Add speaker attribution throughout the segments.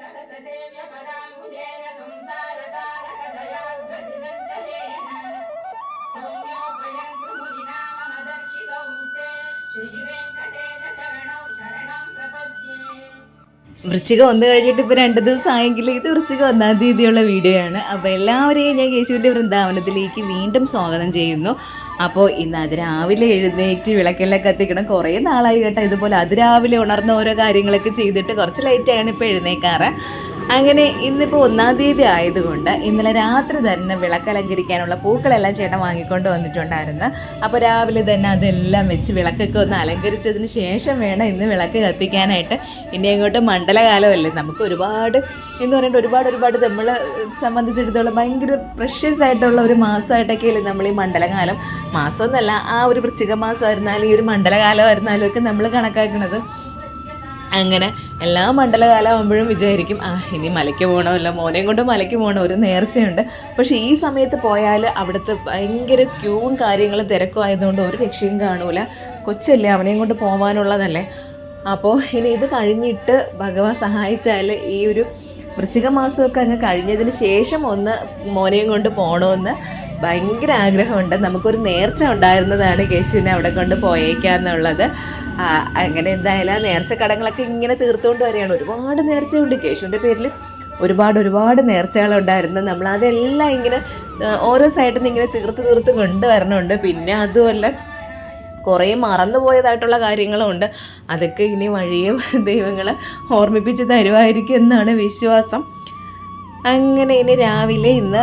Speaker 1: सरससेव्यपदाम्बुजेन संसारतारकदयार्द्रदिनञ्जलेन सौम्योपयन्तु मुनिना मम दर्शितौ ते श्रीवेङ्कटेशचरणौ
Speaker 2: വൃശ്ചികം വന്നു കഴിഞ്ഞിട്ട് ഇപ്പോൾ രണ്ട് ദിവസമായെങ്കിൽ ഇത് വൃശ്ചികം ഒന്നാം തീയതിയുള്ള വീഡിയോ ആണ്. അപ്പോൾ എല്ലാവരെയും ഞാൻ കേശുവിന്റെ വൃന്ദാവനത്തിലേക്ക് വീണ്ടും സ്വാഗതം ചെയ്യുന്നു. അപ്പോൾ ഇന്ന് അതിരാവിലെ എഴുന്നേറ്റ് വിളക്കെല്ലാം കത്തിക്കണം. കുറേ നാളായി കേട്ടോ ഇതുപോലെ അതിരാവിലെ ഉണർന്ന ഓരോ കാര്യങ്ങളൊക്കെ ചെയ്തിട്ട് കുറച്ച് ലേറ്റാണ് ഇപ്പോൾ എഴുന്നേക്കാറ്. അങ്ങനെ ഇന്നിപ്പോൾ ഒന്നാം തീയതി ആയതുകൊണ്ട് ഇന്നലെ രാത്രി തന്നെ വിളക്കലങ്കരിക്കാനുള്ള പൂക്കളെല്ലാം ചേട്ടൻ വാങ്ങിക്കൊണ്ട് വന്നിട്ടുണ്ടായിരുന്നു. അപ്പോൾ രാവിലെ തന്നെ അതെല്ലാം വെച്ച് വിളക്കൊക്കെ ഒന്ന് അലങ്കരിച്ചതിന് ശേഷം വേണം ഇന്ന് വിളക്ക് കത്തിക്കാനായിട്ട്. ഇനി അങ്ങോട്ട് മണ്ഡലകാലമല്ലേ നമുക്ക് ഒരുപാട് എന്ന് പറഞ്ഞിട്ട് ഒരുപാട് ഒരുപാട് നമ്മൾ സംബന്ധിച്ചിടത്തോളം ഭയങ്കര പ്രഷ്യസ് ആയിട്ടുള്ള ഒരു മാസമായിട്ടൊക്കെ അല്ലേ നമ്മൾ ഈ മണ്ഡലകാലം. മാസമൊന്നല്ല ആ ഒരു വൃശ്ചിക മാസമായിരുന്നാലും ഈ ഒരു മണ്ഡലകാലമായിരുന്നാലും ഒക്കെ നമ്മൾ കണക്കാക്കുന്നത്. അങ്ങനെ എല്ലാ മണ്ഡലകാലമാകുമ്പോഴും വിചാരിക്കും ആ ഇനി മലയ്ക്ക് പോകണമല്ലോ മോനെയും കൊണ്ട് മലയ്ക്ക് പോകണം ഒരു നേർച്ചയുണ്ട്. പക്ഷേ ഈ സമയത്ത് പോയാൽ അവിടുത്തെ ഭയങ്കര ക്യൂവും കാര്യങ്ങളും തിരക്കും ആയതുകൊണ്ട് ഒരു രക്ഷയും കാണൂല. കൊച്ചല്ലേ അവനെയും കൊണ്ട് പോകാനുള്ളതല്ലേ അപ്പോൾ ഇനി ഇത് കഴിഞ്ഞിട്ട് ഭഗവാൻ സഹായിച്ചാൽ ഈ ഒരു വൃശ്ചിക മാസമൊക്കെ അങ്ങ് കഴിഞ്ഞതിന് ശേഷം ഒന്ന് മോനെയും കൊണ്ട് പോകണമെന്ന് ഭയങ്കര ആഗ്രഹമുണ്ട്. നമുക്കൊരു നേർച്ച ഉണ്ടായിരുന്നതാണ് കേശുവിനെ അവിടെ കൊണ്ട് പോയേക്കാന്നുള്ളത് അങ്ങനെ എന്തായാലും ആ നേർച്ച കടങ്ങളൊക്കെ ഇങ്ങനെ തീർത്തുകൊണ്ട് വരികയാണ്. ഒരുപാട് നേർച്ചയുണ്ട്. കേശുവിന്റെ പേരിൽ ഒരുപാട് ഒരുപാട് നേർച്ചകളുണ്ടായിരുന്നു. നമ്മൾ അതെല്ലാം ഇങ്ങനെ ഓരോ സൈഡിൽ നിന്ന് ഇങ്ങനെ തീർത്ത് തീർത്ത് കൊണ്ടുവരണമുണ്ട് പിന്നെ അതുമല്ല കുറേ മറന്നു പോയതായിട്ടുള്ള കാര്യങ്ങളുണ്ട് അതൊക്കെ ഇനി വഴിയും ദൈവങ്ങളെ ഓർമ്മിപ്പിച്ച് തരുമായിരിക്കും എന്നാണ് വിശ്വാസം. അങ്ങനെ ഇനി രാവിലെ ഇന്ന്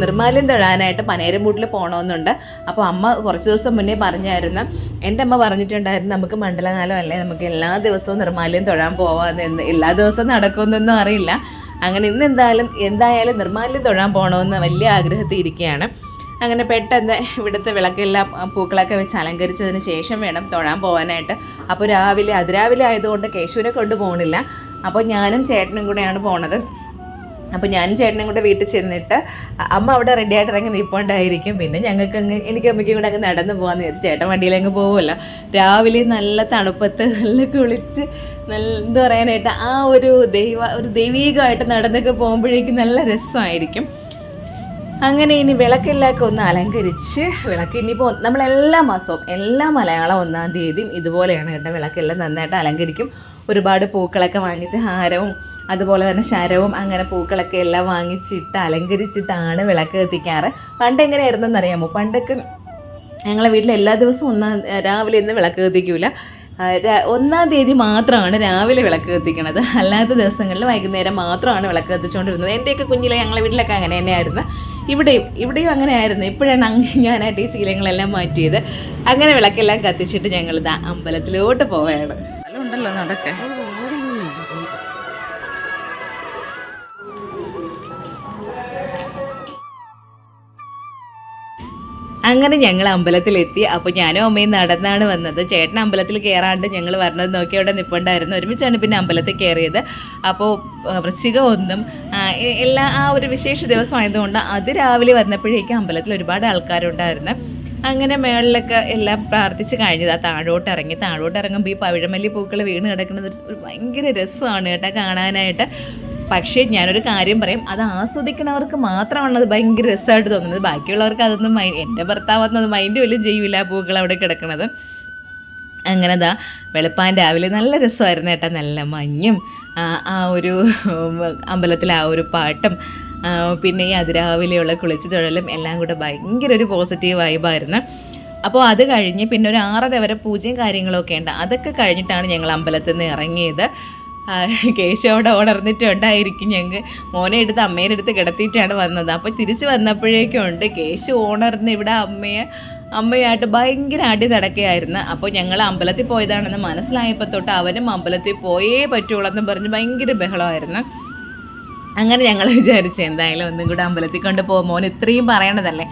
Speaker 2: നിർമ്മാല്യം തൊഴാനായിട്ട് പനേരമ്പൂട്ടിൽ പോകണമെന്നുണ്ട് അപ്പോൾ അമ്മ കുറച്ച് ദിവസം മുന്നേ പറഞ്ഞായിരുന്നു. എന്റെ അമ്മ പറഞ്ഞിട്ടുണ്ടായിരുന്നു നമുക്ക് മണ്ഡലകാലം അല്ലേ? നമുക്ക് എല്ലാ ദിവസവും നിർമ്മാല്യം തൊഴാൻ പോവാമെന്ന് എന്ന്. എല്ലാ ദിവസവും നടക്കുമെന്നൊന്നും അറിയില്ല. അങ്ങനെ ഇന്ന് എന്തായാലും എന്തായാലും നിർമ്മാല്യം തൊഴാൻ പോകണമെന്ന് വലിയ ആഗ്രഹത്തിൽ ഇരിക്കുകയാണ്. അങ്ങനെ പെട്ടെന്ന് ഇവിടുത്തെ വിളക്കെല്ലാം പൂക്കളൊക്കെ വെച്ച് അലങ്കരിച്ചതിന് ശേഷം വേണം തൊഴാൻ പോകാനായിട്ട് അപ്പോൾ രാവിലെ അതിരാവിലെ ആയതുകൊണ്ട് കേശുവിനെ കൊണ്ട് പോകണില്ല അപ്പോൾ ഞാനും ചേട്ടനും കൂടെയാണ് പോണത്. അപ്പോൾ ഞാനും ചേട്ടനും കൂടെ വീട്ടിൽ ചെന്നിട്ട് അമ്മ അവിടെ റെഡി ആയിട്ട് ഇറങ്ങി നിൽപ്പോണ്ടായിരിക്കും പിന്നെ ഞങ്ങൾക്ക് അങ്ങ് എനിക്ക് അമ്മയ്ക്കും കൂടെ അങ്ങ് നടന്ന് പോകാമെന്ന് വിചാരിച്ചു ചേട്ടൻ വണ്ടിയിലങ്ങ് പോകുമല്ലോ രാവിലെ നല്ല തണുപ്പത്ത് നല്ല കുളിച്ച് നല്ല എന്താ പറയാനായിട്ട് ആ ഒരു ദൈവ ഒരു ദൈവീകമായിട്ട് നടന്നൊക്കെ പോകുമ്പോഴേക്കും നല്ല രസമായിരിക്കും. അങ്ങനെ ഇനി വിളക്കെല്ലാം ഒന്ന് അലങ്കരിച്ച് വിളക്ക് ഇനിയിപ്പോൾ നമ്മളെല്ലാ മാസവും എല്ലാ മലയാളം ഒന്നാം തീയതിയും ഇതുപോലെയാണ് കേട്ടോ വിളക്കെല്ലാം നന്നായിട്ട് അലങ്കരിക്കും. ഒരുപാട് പൂക്കളൊക്കെ വാങ്ങിച്ച് ഹാരവും അതുപോലെ തന്നെ ശരവും അങ്ങനെ പൂക്കളൊക്കെ എല്ലാം വാങ്ങിച്ചിട്ട് അലങ്കരിച്ചിട്ടാണ് വിളക്ക് കത്തിക്കാറ്. പണ്ട് എങ്ങനെയായിരുന്നെന്ന് അറിയാമോ? പണ്ടൊക്കെ ഞങ്ങളെ വീട്ടിൽ എല്ലാ ദിവസവും ഒന്നാം രാവിലെ ഇന്ന് വിളക്ക് കത്തിക്കൂല. ഒന്നാം തീയതി മാത്രമാണ് രാവിലെ വിളക്ക് കത്തിക്കണത്. അല്ലാത്ത ദിവസങ്ങളിൽ വൈകുന്നേരം മാത്രമാണ് വിളക്ക് കത്തിച്ചുകൊണ്ടിരുന്നത് എന്റെയൊക്കെ കുഞ്ഞിലെ ഞങ്ങളെ വീട്ടിലൊക്കെ അങ്ങനെ തന്നെയായിരുന്നു. ഇവിടെയും ഇവിടെയും അങ്ങനെ ആയിരുന്നു. ഇപ്പോഴാണ് അങ്ങ് ഞാനായിട്ട് ഈ ശീലങ്ങളെല്ലാം മാറ്റിയത്. അങ്ങനെ വിളക്കെല്ലാം കത്തിച്ചിട്ട് ഞങ്ങളിത് അമ്പലത്തിലോട്ട് പോവുകയാണ് ഉണ്ടല്ലോ നടക്കാൻ. അങ്ങനെ ഞങ്ങൾ അമ്പലത്തിലെത്തി. അപ്പോൾ ഞാനും അമ്മയും നടന്നാണ് വന്നത്. ചേട്ടൻ അമ്പലത്തിൽ കയറാണ്ട് ഞങ്ങൾ വരണത് നോക്കി അവിടെ നിൽപ്പുണ്ടായിരുന്നു ഒരുമിച്ചാണ് പിന്നെ അമ്പലത്തിൽ കയറിയത് അപ്പോൾ വൃശ്ചിക ഒന്നും എല്ലാ ആ ഒരു വിശേഷ ദിവസമായതുകൊണ്ട് അത് രാവിലെ വന്നപ്പോഴേക്കും അമ്പലത്തിൽ ഒരുപാട് ആൾക്കാരുണ്ടായിരുന്നു. അങ്ങനെ മേളിലൊക്കെ എല്ലാം പ്രാർത്ഥിച്ച് കഴിഞ്ഞത്. താഴോട്ട് ഇറങ്ങി. താഴോട്ട് ഇറങ്ങുമ്പോൾ ഈ പവിഴമല്ലി പൂക്കൾ വീണ് കിടക്കുന്നത് ഒരു ഭയങ്കര രസമാണ് കേട്ടോ കാണാനായിട്ട്. പക്ഷേ ഞാനൊരു കാര്യം പറയും. അത് ആസ്വദിക്കണവർക്ക് മാത്രമാണ് അത് ഭയങ്കര രസമായിട്ട് തോന്നുന്നത്. ബാക്കിയുള്ളവർക്ക് അതൊന്നും മൈ എന്റെ ഭർത്താവ് മൈൻഡ് വലിയ ചെയ്യില്ല പൂക്കൾ അവിടെ കിടക്കുന്നത് അങ്ങനെ ദാ വെളുപ്പാൻ രാവിലെ നല്ല രസമായിരുന്നു കേട്ടോ. നല്ല മഞ്ഞും ആ, ഒരു അമ്പലത്തിലെ ആ ഒരു പാട്ടും പിന്നെ ഈ അതിരാവിലെയുള്ള കുളിച്ചു തൊഴലും എല്ലാം കൂടെ ഭയങ്കര ഒരു പോസിറ്റീവ് വൈബായിരുന്നു അപ്പോൾ അത് കഴിഞ്ഞ് പിന്നെ ഒരു ആറര വരെ പൂജയും കാര്യങ്ങളൊക്കെ ഉണ്ട്. അതൊക്കെ കഴിഞ്ഞിട്ടാണ് ഞങ്ങൾ അമ്പലത്തിൽ നിന്ന് ഇറങ്ങിയത്. കേശവോടെ ഉണർന്നിട്ടുണ്ടായിരിക്കും. ഞങ്ങൾ മോനെ എടുത്ത് അമ്മേന്റെ അടുത്ത് കിടത്തിയിട്ടാണ് വന്നത്. അപ്പോൾ തിരിച്ച് വന്നപ്പോഴേക്കും ഉണ്ട്. കേശു ഓണർന്ന് ഇവിടെ അമ്മയെ അമ്മയായിട്ട് ഭയങ്കര അടി നടക്കുകയായിരുന്നു. അപ്പോൾ ഞങ്ങൾ അമ്പലത്തിൽ പോയതാണെന്ന് മനസ്സിലായപ്പോൾ തൊട്ട് അവനും അമ്പലത്തിൽ പോയേ പറ്റുള്ളൂ എന്ന് പറഞ്ഞ് ഭയങ്കര ബഹളമായിരുന്നു. അങ്ങനെ ഞങ്ങൾ വിചാരിച്ചു എന്തായാലും ഒന്നും കൂടെ അമ്പലത്തിൽ കൊണ്ട് പോകും മോൻ ഇത്രയും പറയണതല്ലേ.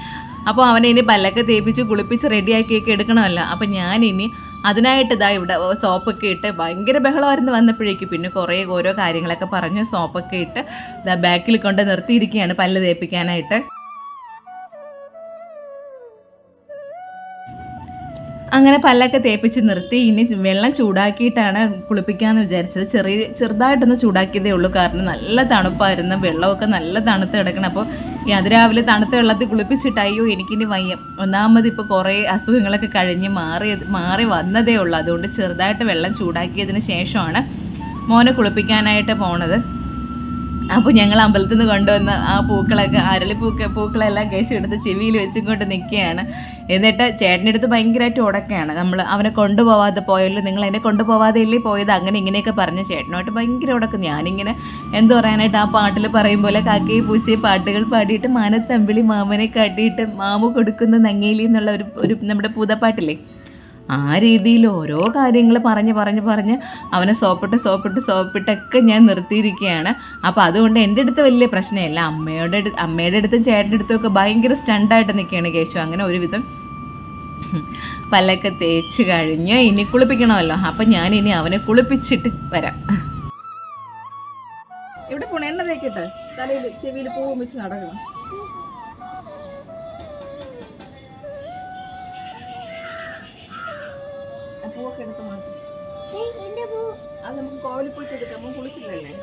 Speaker 2: അപ്പോൾ അവനെ ഇനി പല്ലൊക്കെ തേപ്പിച്ച് കുളിപ്പിച്ച് റെഡിയാക്കിയൊക്കെ എടുക്കണമല്ലോ. അപ്പോൾ ഇനി അതിനായിട്ട് ഇതാ ഇവിടെ സോപ്പൊക്കെ ഇട്ട് ഭയങ്കര ബഹളമായിരുന്നു വന്നപ്പോഴേക്കും. പിന്നെ കുറേ ഓരോ കാര്യങ്ങളൊക്കെ പറഞ്ഞു സോപ്പൊക്കെ ഇട്ട് ഇതാ ബാക്കിൽ കൊണ്ട് നിർത്തിയിരിക്കുകയാണ് പല്ല് തേപ്പിക്കാനായിട്ട്. അങ്ങനെ പല്ലൊക്കെ തേപ്പിച്ച് നിർത്തി. ഇനി വെള്ളം ചൂടാക്കിയിട്ടാണ് കുളിപ്പിക്കാമെന്ന് വിചാരിച്ചത്. ചെറിയ ചെറുതായിട്ടൊന്ന് ചൂടാക്കിയതേ ഉള്ളൂ. കാരണം നല്ല തണുപ്പായിരുന്നു. വെള്ളമൊക്കെ നല്ല തണുത്ത് കിടക്കണം. അപ്പോൾ അതിരാവിലെ തണുത്ത വെള്ളത്തിൽ കുളിപ്പിച്ചിട്ട് അയ്യോ എനിക്കിനി വയ്യ. ഒന്നാമത് ഇപ്പോൾ കുറേ അസുഖങ്ങളൊക്കെ കഴിഞ്ഞ് മാറി മാറി വന്നതേ ഉള്ളൂ. അതുകൊണ്ട് ചെറുതായിട്ട് വെള്ളം ചൂടാക്കിയതിന് ശേഷമാണ് മോനെ കുളിപ്പിക്കാനായിട്ട് പോണത്. അപ്പോൾ ഞങ്ങൾ അമ്പലത്തിൽ നിന്ന് കൊണ്ടുവന്ന ആ പൂക്കളൊക്കെ അരളിപ്പൂക്ക പൂക്കളെല്ലാം കേശു എടുത്ത് ചെവിയിൽ വെച്ചും കൊണ്ട് നിൽക്കുകയാണ്. എന്നിട്ട് ചേട്ടന്റെ അടുത്ത് ഭയങ്കരമായിട്ട് ഉടക്കുകയാണ്. നമ്മൾ അവനെ കൊണ്ടുപോവാതെ പോയല്ലോ നിങ്ങൾ എന്നെ കൊണ്ടുപോവാതെ ഇല്ലേ പോയത്? അങ്ങനെ ഇങ്ങനെയൊക്കെ പറഞ്ഞ് ചേട്ടനുമായിട്ട് ഭയങ്കര ഉടക്കും. ഞാനിങ്ങനെ എന്ത് പറയാനായിട്ട് ആ പാട്ടിൽ പറയും പോലെ കാക്കയെ പൂച്ചയെ പാട്ടുകൾ പാടിയിട്ട് മാനത്തമ്പിളി മാമനെ കാട്ടിയിട്ട് മാമു കൊടുക്കുന്ന നങ്ങേലി എന്നുള്ള ഒരു ഒരു നമ്മുടെ പൂതപ്പാട്ടില്ലേ? ആ രീതിയിൽ ഓരോ കാര്യങ്ങൾ പറഞ്ഞ് പറഞ്ഞ് പറഞ്ഞ് അവനെ സോപ്പിട്ട് സോപ്പിട്ട് സോപ്പിട്ടൊക്കെ ഞാൻ നിർത്തിയിരിക്കുകയാണ്. അപ്പോൾ അതുകൊണ്ട് എന്റെ അടുത്ത് വലിയ പ്രശ്നമില്ല. അമ്മയുടെ അടുത്ത് അമ്മയുടെ അടുത്തും ചേട്ടന്റെ അടുത്തും ഒക്കെ ഭയങ്കര സ്റ്റണ്ടായിട്ട് നിൽക്കുകയാണ് കേശു. അങ്ങനെ ഒരുവിധം പല്ലൊക്കെ തേച്ച് കഴിഞ്ഞ് ഇനി കുളിപ്പിക്കണമല്ലോ. അപ്പം ഞാൻ ഇനി അവനെ കുളിപ്പിച്ചിട്ട് വരാം. ഇവിടെ പോണ എണ്ണ തേക്കട്ടെ തലയിൽ ചെവിയിൽ പൂവും വെച്ച് നടക്കണം. പൂവൊക്കെ എടുത്ത് മാറ്റി. അത് നമുക്ക് കോവിലിൽ പോയിട്ട് എടുക്കാം. നമ്മൾ കുളിച്ചില്ലല്ലേ?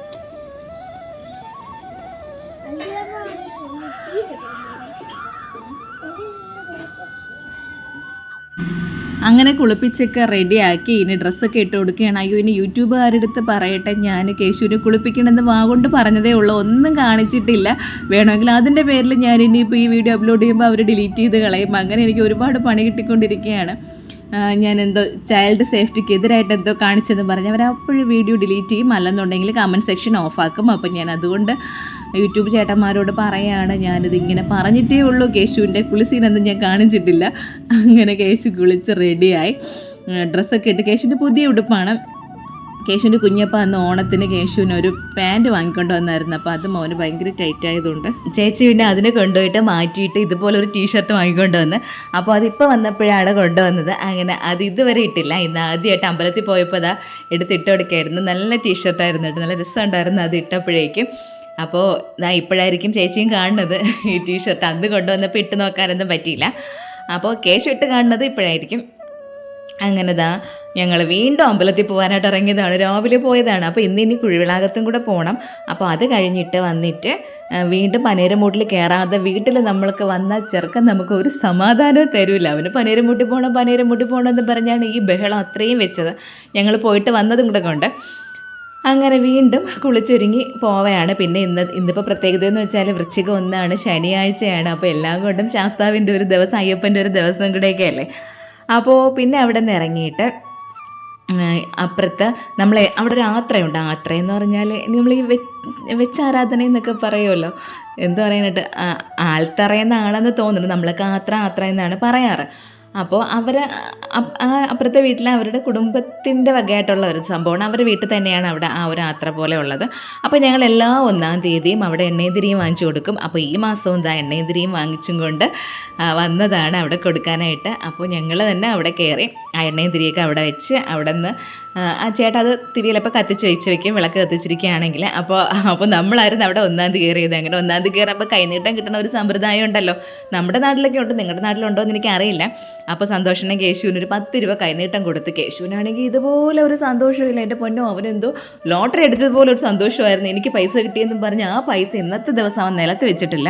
Speaker 2: അങ്ങനെ കുളിപ്പിച്ചൊക്കെ റെഡിയാക്കി. ഇനി ഡ്രസ്സൊക്കെ ഇട്ട് കൊടുക്കുകയാണ്. അയ്യോ ഇനി യൂട്യൂബുകാരുടെ അടുത്ത് പറയട്ടെ. ഞാൻ കേശുവിനെ കുളിപ്പിക്കണമെന്ന് വാഗൊണ്ട് പറഞ്ഞതേ ഉള്ളൂ. ഒന്നും കാണിച്ചിട്ടില്ല. വേണമെങ്കിൽ അതിന്റെ പേരിൽ ഞാൻ ഇനിയിപ്പോൾ ഈ വീഡിയോ അപ്ലോഡ് ചെയ്യുമ്പോൾ അവർ ഡിലീറ്റ് ചെയ്ത് കളയും. അങ്ങനെ എനിക്ക് ഒരുപാട് പണി കിട്ടിക്കൊണ്ടിരിക്കുകയാണ്. ഞാൻ എന്തോ ചൈൽഡ് സേഫ്റ്റിക്ക് എതിരായിട്ട് എന്തോ കാണിച്ചെന്ന് പറഞ്ഞ് അവർ അപ്പോഴും വീഡിയോ ഡിലീറ്റ് ചെയ്യും. അല്ലെന്നുണ്ടെങ്കിൽ കമന്റ് സെക്ഷൻ ഓഫാക്കും അപ്പം ഞാൻ അതുകൊണ്ട് യൂട്യൂബ് ചേട്ടന്മാരോട് പറയാണ് ഞാനിത് ഇങ്ങനെ പറഞ്ഞിട്ടേ ഉള്ളൂ. കേശുവിന്റെ കുളിസീനൊന്നും ഞാൻ കാണിച്ചിട്ടില്ല. അങ്ങനെ കേശു കുളിച്ച് റെഡിയായി ഡ്രസ്സൊക്കെ ഇട്ട് കേശുവിന്റെ പുതിയ ഉടുപ്പാണ്. കേശുവിന്റെ കുഞ്ഞപ്പ അന്ന് ഓണത്തിന് കേശുവിന് ഒരു പാന്റ് വാങ്ങിക്കൊണ്ട് വന്നായിരുന്നു. അപ്പോൾ അത് മോന് ഭയങ്കര ടൈറ്റ് ആയതുകൊണ്ട് ചേച്ചി പിന്നെ അതിനെ കൊണ്ടുപോയിട്ട് മാറ്റിയിട്ട് ഇതുപോലെ ഒരു ടീഷർട്ട് വാങ്ങിക്കൊണ്ട് വന്ന്. അപ്പോൾ അതിപ്പോൾ വന്നപ്പോഴാണ് കൊണ്ടുവന്നത്. അങ്ങനെ അത് ഇതുവരെ ഇട്ടില്ല. ഇന്ന് ആദ്യമായിട്ട് അമ്പലത്തിൽ പോയപ്പോൾ അതാ എടുത്തിട്ട് കൊടുക്കായിരുന്നു. നല്ല ടീഷർട്ടായിരുന്നു കേട്ടോ. നല്ല രസമുണ്ടായിരുന്നു അത് ഇട്ടപ്പോഴേക്കും. അപ്പോൾ ഇതാ ഇപ്പോഴായിരിക്കും ചേച്ചിയും കാണുന്നത്. ഈ ടീഷർട്ട് അന്ന് കൊണ്ടുവന്നപ്പോൾ ഇട്ട് നോക്കാനൊന്നും പറ്റിയില്ല. അപ്പോൾ കേശു ഇട്ട് കാണുന്നത് ഇപ്പോഴായിരിക്കും. അങ്ങനെ ദാ ഞങ്ങൾ വീണ്ടും അമ്പലത്തിൽ പോകാനായിട്ട് ഇറങ്ങിയതാണ്. രാവിലെ പോയതാണ്. അപ്പോൾ ഇന്ന് ഇനി കുഴിവിളാകത്തും കൂടെ പോകണം അപ്പോൾ അത് കഴിഞ്ഞിട്ട് വന്നിട്ട് വീണ്ടും പനേരമൂട്ടിൽ കയറാതെ വീട്ടിൽ നമ്മൾക്ക് വന്ന ചെറുക്കൻ നമുക്ക് ഒരു സമാധാനവും തരില്ല അവന് പനേരമൂട്ടി പോകണം പനേരമൂട്ടി പോകണം എന്ന് പറഞ്ഞാണ് ഈ ബഹളം അത്രയും വെച്ചത്. ഞങ്ങൾ പോയിട്ട് വന്നതും കൂടെ കൊണ്ട്. അങ്ങനെ വീണ്ടും കുളിച്ചൊരുങ്ങി പോവുകയാണ് പിന്നെ ഇന്ന് ഇന്നിപ്പോൾ പ്രത്യേകത എന്ന് വെച്ചാൽ വൃശ്ചികം ഒന്നാണ് ശനിയാഴ്ചയാണ്. അപ്പോൾ എല്ലാം കൊണ്ടും ശാസ്താവിന്റെ ഒരു ദിവസം അയ്യപ്പന്റെ ഒരു ദിവസം കൂടെയൊക്കെ അല്ലേ? അപ്പോൾ പിന്നെ അവിടെ നിന്ന് ഇറങ്ങിയിട്ട് അപ്പുറത്ത് നമ്മൾ അവിടെ ഒരു ആത്രയുണ്ട്. ആത്ര എന്ന് പറഞ്ഞാൽ നമ്മൾ ഈ വെച്ചാരാധന എന്നൊക്കെ പറയുമല്ലോ. എന്ത് പറയാനായിട്ട്? ആൾത്തറയെന്നാണെന്ന് തോന്നുന്നു. നമ്മളൊക്കെ ആത്ര ആത്ര എന്നാണ് പറയാറ്. അപ്പോൾ അവർ അപ്പുറത്തെ വീട്ടിലെ അവരുടെ കുടുംബത്തിന്റെ വകയായിട്ടുള്ള ഒരു സംഭവമാണ്. അവരുടെ വീട്ടിൽ തന്നെയാണ് അവിടെ ആ ഒരു യാത്ര പോലെ ഉള്ളത്. അപ്പോൾ ഞങ്ങൾ എല്ലാ ഒന്നാം തീയതിയും അവിടെ എണ്ണേതിരിയും വാങ്ങിച്ചു കൊടുക്കും. അപ്പോൾ ഈ മാസവും ഇതാ എണ്ണേതിരിയും വാങ്ങിച്ചും കൊണ്ട് വന്നതാണ് അവിടെ കൊടുക്കാനായിട്ട്. അപ്പോൾ ഞങ്ങൾ തന്നെ അവിടെ കയറി ആ എണ്ണേതിരിയൊക്കെ അവിടെ വെച്ച് അവിടെ നിന്ന് ആ ചേട്ടാ അത് തിരിയിലപ്പോൾ കത്തിച്ച് വെച്ച് വെക്കും വിളക്ക് കത്തിച്ചിരിക്കുകയാണെങ്കിൽ. അപ്പോൾ അപ്പോൾ നമ്മളായിരുന്നു അവിടെ ഒന്നാം തീയതി കയറിയത്. അങ്ങനെ ഒന്നാം തീയതി കയറുമ്പോൾ കൈനീട്ടം കിട്ടുന്ന ഒരു സമ്പ്രദായം ഉണ്ടല്ലോ. നമ്മുടെ നാട്ടിലൊക്കെ ഉണ്ട് നിങ്ങളുടെ നാട്ടിലുണ്ടോ എന്ന് എനിക്കറിയില്ല. അപ്പോൾ സന്തോഷനെ കേശുവിന് ഒരു പത്ത് രൂപ കൈനീട്ടം കൊടുത്ത് കേശുവിനാണെങ്കിൽ ഇതുപോലെ ഒരു സന്തോഷമില്ല. എന്റെ പൊന്നോ അവനെന്തോ ലോട്ടറി അടിച്ചതുപോലെ ഒരു സന്തോഷമായിരുന്നു. എനിക്ക് പൈസ കിട്ടിയെന്നും പറഞ്ഞ് ആ പൈസ ഇന്നത്തെ ദിവസം അവൻ നിലത്ത് വെച്ചിട്ടില്ല.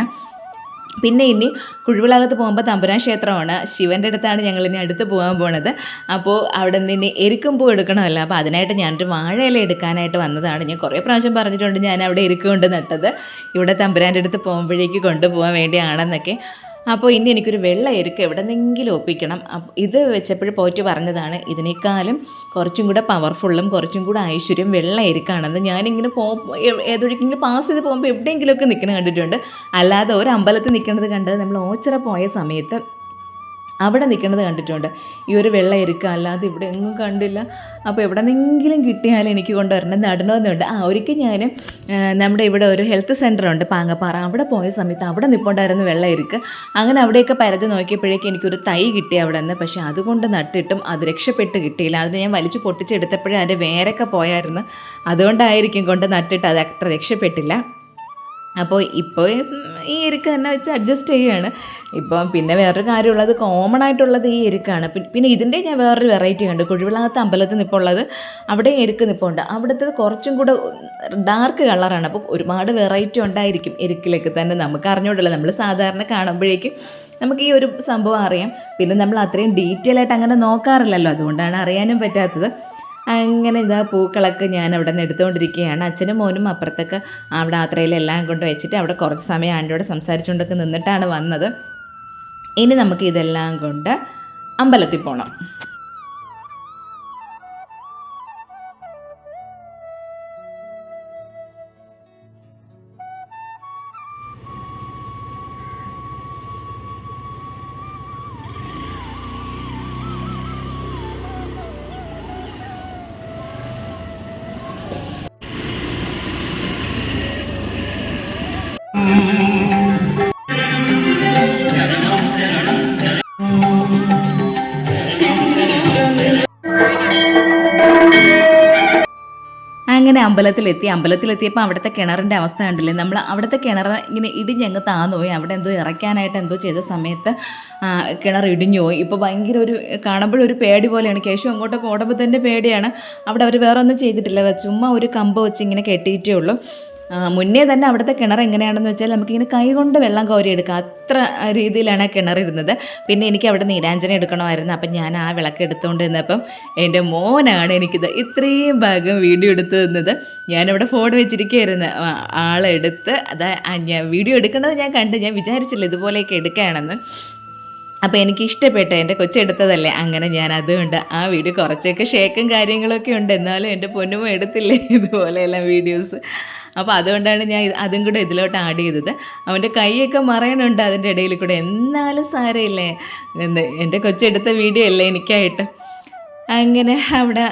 Speaker 2: പിന്നെ ഇനി കുഴുവിളകത്ത് പോകുമ്പോൾ തമ്പുരാൻ ക്ഷേത്രമാണ്. ശിവന്റെ അടുത്താണ് ഞങ്ങൾ ഇനി അടുത്ത് പോകാൻ പോണത്. അപ്പോൾ അവിടെ നിന്ന് ഇനി എരിക്കും പൂ എടുക്കണമല്ലോ. അപ്പോൾ അതിനായിട്ട് ഞാനൊരു വാഴയില എടുക്കാനായിട്ട് വന്നതാണ്. ഞാൻ കുറേ പ്രാവശ്യം പറഞ്ഞിട്ടുണ്ട് ഞാൻ അവിടെ എരിക്കും കൊണ്ട് നട്ടത്. ഇവിടെ തമ്പുരാന്റെ അടുത്ത് പോകുമ്പോഴേക്ക് കൊണ്ടുപോകാൻ വേണ്ടിയാണെന്നൊക്കെ. അപ്പോൾ ഇനി എനിക്കൊരു വെള്ള എരുക്ക് എവിടെന്നെങ്കിലും ഒപ്പിക്കണം. ഇത് വെച്ചപ്പോൾ പോയിട്ട് പറഞ്ഞതാണ് ഇതിനേക്കാളും കുറച്ചും കൂടെ പവർഫുള്ളും കുറച്ചും കൂടെ ഐശ്വര്യം വെള്ള എരുക്കാണെന്ന് ഞാനിങ്ങനെ പോ ഏതൊഴിക്കെങ്കിലും പാസ് ചെയ്ത് പോകുമ്പോൾ എവിടെയെങ്കിലുമൊക്കെ നിൽക്കുന്നത് കണ്ടിട്ടുണ്ട്. അല്ലാതെ ഒരു അമ്പലത്തിൽ നിൽക്കുന്നത് കണ്ടത് നമ്മൾ ഓച്ചിറ പോയ സമയത്ത് അവിടെ നിൽക്കുന്നത് കണ്ടിട്ടുണ്ട്. ഈ ഒരു വെള്ള എരുക്ക അല്ലാതെ ഇവിടെ എങ്ങും കണ്ടില്ല. അപ്പോൾ എവിടെ നിന്നെങ്കിലും കിട്ടിയാൽ എനിക്ക് കൊണ്ടുവരണം. നടണമെന്നുണ്ട് ആ ഒരിക്കൽ ഞാൻ നമ്മുടെ ഇവിടെ ഒരു ഹെൽത്ത് സെന്റർ ഉണ്ട് പാങ്ങപ്പാറ. അവിടെ പോയ സമയത്ത് അവിടെ നിൽപ്പുണ്ടായിരുന്നു വെള്ള എരുക്ക്. അങ്ങനെ അവിടെയൊക്കെ പരതി നോക്കിയപ്പോഴേക്കും എനിക്കൊരു തൈ കിട്ടി അവിടെ നിന്ന് പക്ഷേ അതുകൊണ്ട് നട്ടിട്ടും അത് രക്ഷപ്പെട്ട് കിട്ടിയില്ല. അത് ഞാൻ വലിച്ചു പൊട്ടിച്ചെടുത്തപ്പോഴേ അതിന്റെ വേരൊക്കെ പോയായിരുന്നു. അതുകൊണ്ടായിരിക്കും കൊണ്ട് നട്ടിട്ട് അത് അത്ര രക്ഷപ്പെട്ടില്ല. അപ്പോൾ ഇപ്പോൾ ഈ എരുക്ക് തന്നെ വെച്ച് അഡ്ജസ്റ്റ് ചെയ്യുകയാണ്. ഇപ്പം പിന്നെ വേറൊരു കാര്യമുള്ളത് കോമൺ ആയിട്ടുള്ളത് ഈ എരുക്കാണ്. പിന്നെ ഇതിന്റെ ഞാൻ വേറൊരു വെറൈറ്റി ഉണ്ട് കുഴിവിളാത്ത അമ്പലത്തിൽ നിൽപ്പുള്ളത് അവിടെ എരുക്ക് നിൽപ്പുണ്ട് അവിടുത്തെ കുറച്ചും കൂടെ ഡാർക്ക് കളറാണ് അപ്പോൾ ഒരുപാട് വെറൈറ്റി ഉണ്ടായിരിക്കും എരുക്കിലേക്ക് തന്നെ. നമുക്ക് അറിഞ്ഞോണ്ടല്ലോ നമ്മൾ സാധാരണ കാണുമ്പോഴേക്കും നമുക്ക് ഈ ഒരു സംഭവം അറിയാം. പിന്നെ നമ്മൾ അത്രയും ഡീറ്റെയിൽ ആയിട്ട് അങ്ങനെ നോക്കാറില്ലല്ലോ. അതുകൊണ്ടാണ് അറിയാനും പറ്റാത്തത്. അങ്ങനെ ഇതാ പൂക്കളൊക്കെ ഞാൻ അവിടെ നിന്ന് എടുത്തുകൊണ്ടിരിക്കുകയാണ്. അച്ഛനും മോനും അപ്പുറത്തൊക്കെ അവിടെ ആത്രയിലെല്ലാം കൊണ്ട് വെച്ചിട്ട് അവിടെ കുറച്ച് സമയം ആന്റിയോട് സംസാരിച്ചുകൊണ്ടൊക്കെ നിന്നിട്ടാണ് വന്നത്. ഇനി നമുക്ക് ഇതെല്ലാം കൊണ്ട് അമ്പലത്തിൽ പോകണം അങ്ങനെ അമ്പലത്തിലെത്തി. അമ്പലത്തിലെത്തിയപ്പോൾ അവിടുത്തെ കിണറിന്റെ അവസ്ഥ കണ്ടില്ലേ? നമ്മൾ അവിടുത്തെ കിണർ ഇങ്ങനെ ഇടിഞ്ഞങ്ങ് താന്നു പോയി അവിടെ എന്തോ ഇറക്കാനായിട്ട് എന്തോ ചെയ്ത സമയത്ത് കിണർ ഇടിഞ്ഞു പോയി. ഇപ്പോൾ ഭയങ്കര ഒരു കാണുമ്പോഴൊരു പേടി പോലെയാണ്. കേശു അങ്ങോട്ടൊക്കെ ഓടുമ്പോൾ തന്നെ പേടിയാണ്. അവിടെ അവർ വേറെ ഒന്നും ചെയ്തിട്ടില്ല. ചുമ്മാ ഒരു കമ്പ് വെച്ച് ഇങ്ങനെ കെട്ടിയിട്ടേ ഉള്ളൂ. മുന്നേ തന്നെ അവിടുത്തെ കിണർ എങ്ങനെയാണെന്ന് വെച്ചാൽ നമുക്കിങ്ങനെ കൈ കൊണ്ട് വെള്ളം കോരിയെടുക്കാം. അത്ര രീതിയിലാണ് കിണർ ഇരുന്നത്. പിന്നെ എനിക്ക് അവിടെ നീരാഞ്ജന എടുക്കണമായിരുന്നു. അപ്പം ഞാൻ ആ വിളക്ക് എടുത്തുകൊണ്ട് നിന്നപ്പം എന്റെ മോനാണ് എനിക്കിത് ഇത്രയും ഭാഗം വീഡിയോ എടുത്തു തന്നത്. ഞാനിവിടെ ഫോൺ വെച്ചിരിക്കുകയായിരുന്നു. ആളെടുത്ത് അതാ ഞാൻ വീഡിയോ എടുക്കുന്നത് ഞാൻ കണ്ട്. ഞാൻ വിചാരിച്ചില്ല ഇതുപോലെയൊക്കെ എടുക്കുകയാണെന്ന് അപ്പോൾ എനിക്ക് ഇഷ്ടപ്പെട്ട എന്റെ കൊച്ചെടുത്തതല്ലേ അങ്ങനെ ഞാൻ അതുകൊണ്ട് ആ വീഡിയോ കുറച്ചൊക്കെ ഷേക്കും കാര്യങ്ങളൊക്കെ ഉണ്ട്. എന്നാലും എന്റെ പൊന്നുമോ എടുത്തില്ലേ? ഇതുപോലെയെല്ലാം വീഡിയോസ്. അപ്പോൾ അതുകൊണ്ടാണ് ഞാൻ അതും കൂടെ ഇതിലോട്ട് ആഡ് ചെയ്തത്. അവന്റെ കൈയൊക്കെ മറയണുണ്ട് അതിന്റെ ഇടയിൽ കൂടെ. എന്നാലും സാരമില്ലേ? എന്ത് എന്റെ കൊച്ചെടുത്ത വീഡിയോ അല്ലേ എനിക്കായിട്ട്? അങ്ങനെ അവിടെ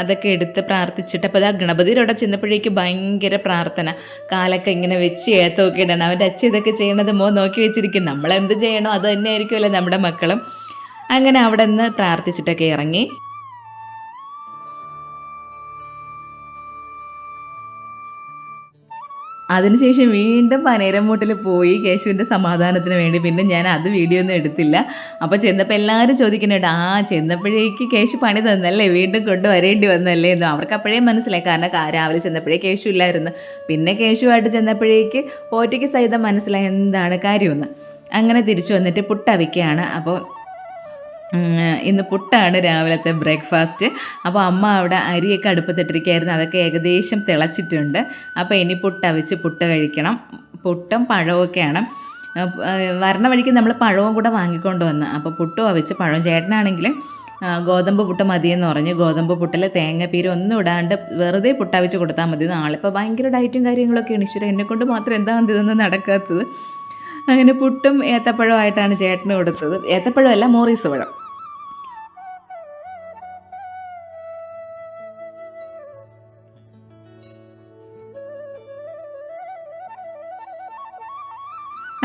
Speaker 2: അതൊക്കെ എടുത്ത് പ്രാർത്ഥിച്ചിട്ട് അപ്പോൾ ആ ഗണപതിയുടെ ചെന്നപ്പോഴേക്ക് ഭയങ്കര പ്രാർത്ഥന. കാലൊക്കെ ഇങ്ങനെ വെച്ച് ഏത്തൊക്കെ ഇടണം അവന്റെ അച്ഛൻ ഇതൊക്കെ ചെയ്യണത് മോ നോക്കി വെച്ചിരിക്കും. നമ്മളെന്ത് ചെയ്യണോ അത് തന്നെ ആയിരിക്കുമല്ലോ നമ്മുടെ മക്കളും. അങ്ങനെ അവിടെ നിന്ന് പ്രാർത്ഥിച്ചിട്ടൊക്കെ ഇറങ്ങി. അതിനുശേഷം വീണ്ടും പനേരംമൂട്ടിൽ പോയി കേശുവിന്റെ സമാധാനത്തിന് വേണ്ടി പിന്നെ ഞാൻ അത് വീഡിയോ ഒന്നും എടുത്തില്ല. അപ്പോൾ ചെന്നപ്പോൾ എല്ലാവരും ചോദിക്കുന്നുണ്ട് ആ ചെന്നപ്പോഴേക്ക് കേശു പണി തന്നല്ലേ? വീണ്ടും കൊണ്ടുവരേണ്ടി വന്നല്ലേ? എന്നും അവർക്ക് അപ്പോഴേ മനസ്സിലായി. കാരണം രാവിലെ ചെന്നപ്പോഴേ കേശു ഇല്ലായിരുന്നു. പിന്നെ കേശുവായിട്ട് ചെന്നപ്പോഴേക്ക് പോറ്റയ്ക്ക് സഹിതം മനസ്സിലായി എന്താണ് കാര്യമെന്ന്. അങ്ങനെ തിരിച്ചു വന്നിട്ട് പുട്ടവിക്കയാണ്. അപ്പോൾ ഇന്ന് പുട്ടാണ് രാവിലത്തെ ബ്രേക്ക്ഫാസ്റ്റ്. അപ്പോൾ അമ്മ അവിടെ അരിയൊക്കെ അടുപ്പത്തിട്ടിരിക്കുകയായിരുന്നു അതൊക്കെ ഏകദേശം തിളച്ചിട്ടുണ്ട്. അപ്പോൾ ഇനി പുട്ടവിച്ച് പുട്ട് കഴിക്കണം. പുട്ടും പഴമൊക്കെയാണ് വരണ വഴിക്ക് നമ്മൾ പഴവും കൂടെ വാങ്ങിക്കൊണ്ട് വന്ന്. അപ്പോൾ പുട്ടും അവിച്ച് പഴവും. ചേട്ടനാണെങ്കിൽ ഗോതമ്പ് പുട്ട് മതിയെന്ന് പറഞ്ഞു. ഗോതമ്പ് പുട്ടിൽ തേങ്ങ പീര് ഒന്നും ഇടാണ്ട് വെറുതെ പുട്ടവിച്ച് കൊടുത്താൽ മതി. നാളിപ്പോൾ ഭയങ്കര ഡയറ്റും കാര്യങ്ങളൊക്കെയാണ് ഈശ്വരൻ എന്നെക്കൊണ്ട് മാത്രം എന്താ ഇതൊന്നും നടക്കാത്തത്. അങ്ങനെ പുട്ടും ഏത്തപ്പഴമായിട്ടാണ് ചേട്ടന് കൊടുത്തത്. ഏത്തപ്പഴമല്ല മോറീസ് പഴം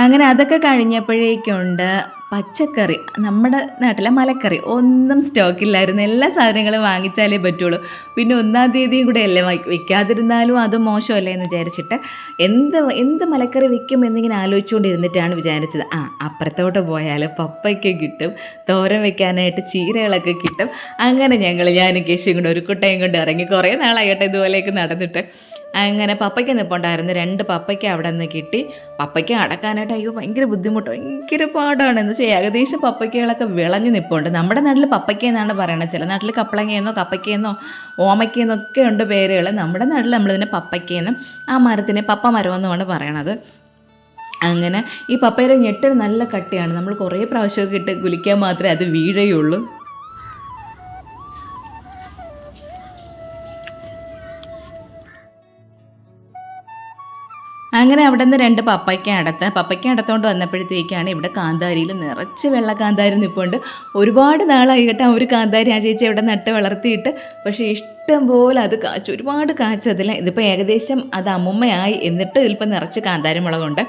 Speaker 2: അങ്ങനെ അതൊക്കെ കഴിഞ്ഞപ്പോഴേക്കുണ്ട് പച്ചക്കറി നമ്മുടെ നാട്ടിലെ മലക്കറി. ഒന്നും സ്റ്റോക്കില്ലായിരുന്നു. എല്ലാ സാധനങ്ങളും വാങ്ങിച്ചാലേ പറ്റുള്ളൂ. പിന്നെ ഒന്നാം തീയതിയും കൂടെ അല്ലേ വിൽക്കാതിരുന്നാലും അത് മോശമല്ലേ എന്ന് വിചാരിച്ചിട്ട് എന്ത് എന്ത് മലക്കറി വിൽക്കും എന്നിങ്ങനെ ആലോചിച്ചുകൊണ്ടിരുന്നിട്ടാണ് വിചാരിച്ചത്. ആ അപ്പുറത്തോട്ട് പോയാൽ പപ്പയ്ക്ക് കിട്ടും തോരൻ വെക്കാനായിട്ട് ചീരകളൊക്കെ കിട്ടും. അങ്ങനെ ഞങ്ങൾ ഞാനും കേശും കൂടെ ഒരു കുട്ടയും കൊണ്ട് ഇറങ്ങി കുറേ നാളായിട്ട് ഇതുപോലെയൊക്കെ നടന്നിട്ട്. അങ്ങനെ പപ്പയ്ക്ക് നിൽപ്പുണ്ടായിരുന്നു രണ്ട് പപ്പയ്ക്ക് അവിടെ നിന്ന് കിട്ടി. പപ്പയ്ക്ക് അടക്കാനായിട്ട് അയ്യോ ഭയങ്കര ബുദ്ധിമുട്ട് ഭയങ്കര പാടാണ് എന്ന് വെച്ചാൽ ഏകദേശം പപ്പയ്ക്കകളൊക്കെ വിളഞ്ഞ് നിൽപ്പുണ്ട് നമ്മുടെ നാട്ടിൽ പപ്പയ്ക്ക എന്നാണ് പറയുന്നത് ചില നാട്ടിൽ കപ്പളങ്ങയെന്നോ കപ്പയ്ക്കയെന്നോ ഓമയ്ക്കയെന്നോ ഒക്കെ ഉണ്ട് പേരുകൾ നമ്മുടെ നാട്ടിൽ നമ്മളിതിനെ പപ്പയ്ക്കയെന്നും ആ മരത്തിനെ പപ്പ മരമെന്നുമാണ് പറയണത്. അങ്ങനെ ഈ പപ്പയുടെ ഞെട്ടൊരു നല്ല കട്ടിയാണ്. നമ്മൾ കുറേ പ്രാവശ്യമൊക്കെ ഇട്ട് കുലിക്കാൻ മാത്രമേ അത് വീഴുകയുള്ളൂ അങ്ങനെ അവിടെ നിന്ന് രണ്ട് പപ്പയ്ക്ക അടത്ത്. പപ്പയ്ക്ക അടത്തോണ്ട് വന്നപ്പോഴത്തേക്കാണ് ഇവിടെ കാന്താരിയിൽ നിറച്ച് വെള്ള കാന്താരി നിൽപ്പുണ്ട് ഒരുപാട് നാളായി കേട്ടോ ഒരു കാന്താരി ആ ചേച്ചി അവിടെ നട്ട് വളർത്തിയിട്ട്. പക്ഷേ ഇഷ്ടം പോലെ അത് കാച്ചു. ഒരുപാട് കാച്ചതിൽ ഇതിപ്പോൾ ഏകദേശം അത് അമ്മുമ്മയായി. എന്നിട്ട് ഇതിലിപ്പോൾ നിറച്ച് കാന്താരി മുളകുണ്ട്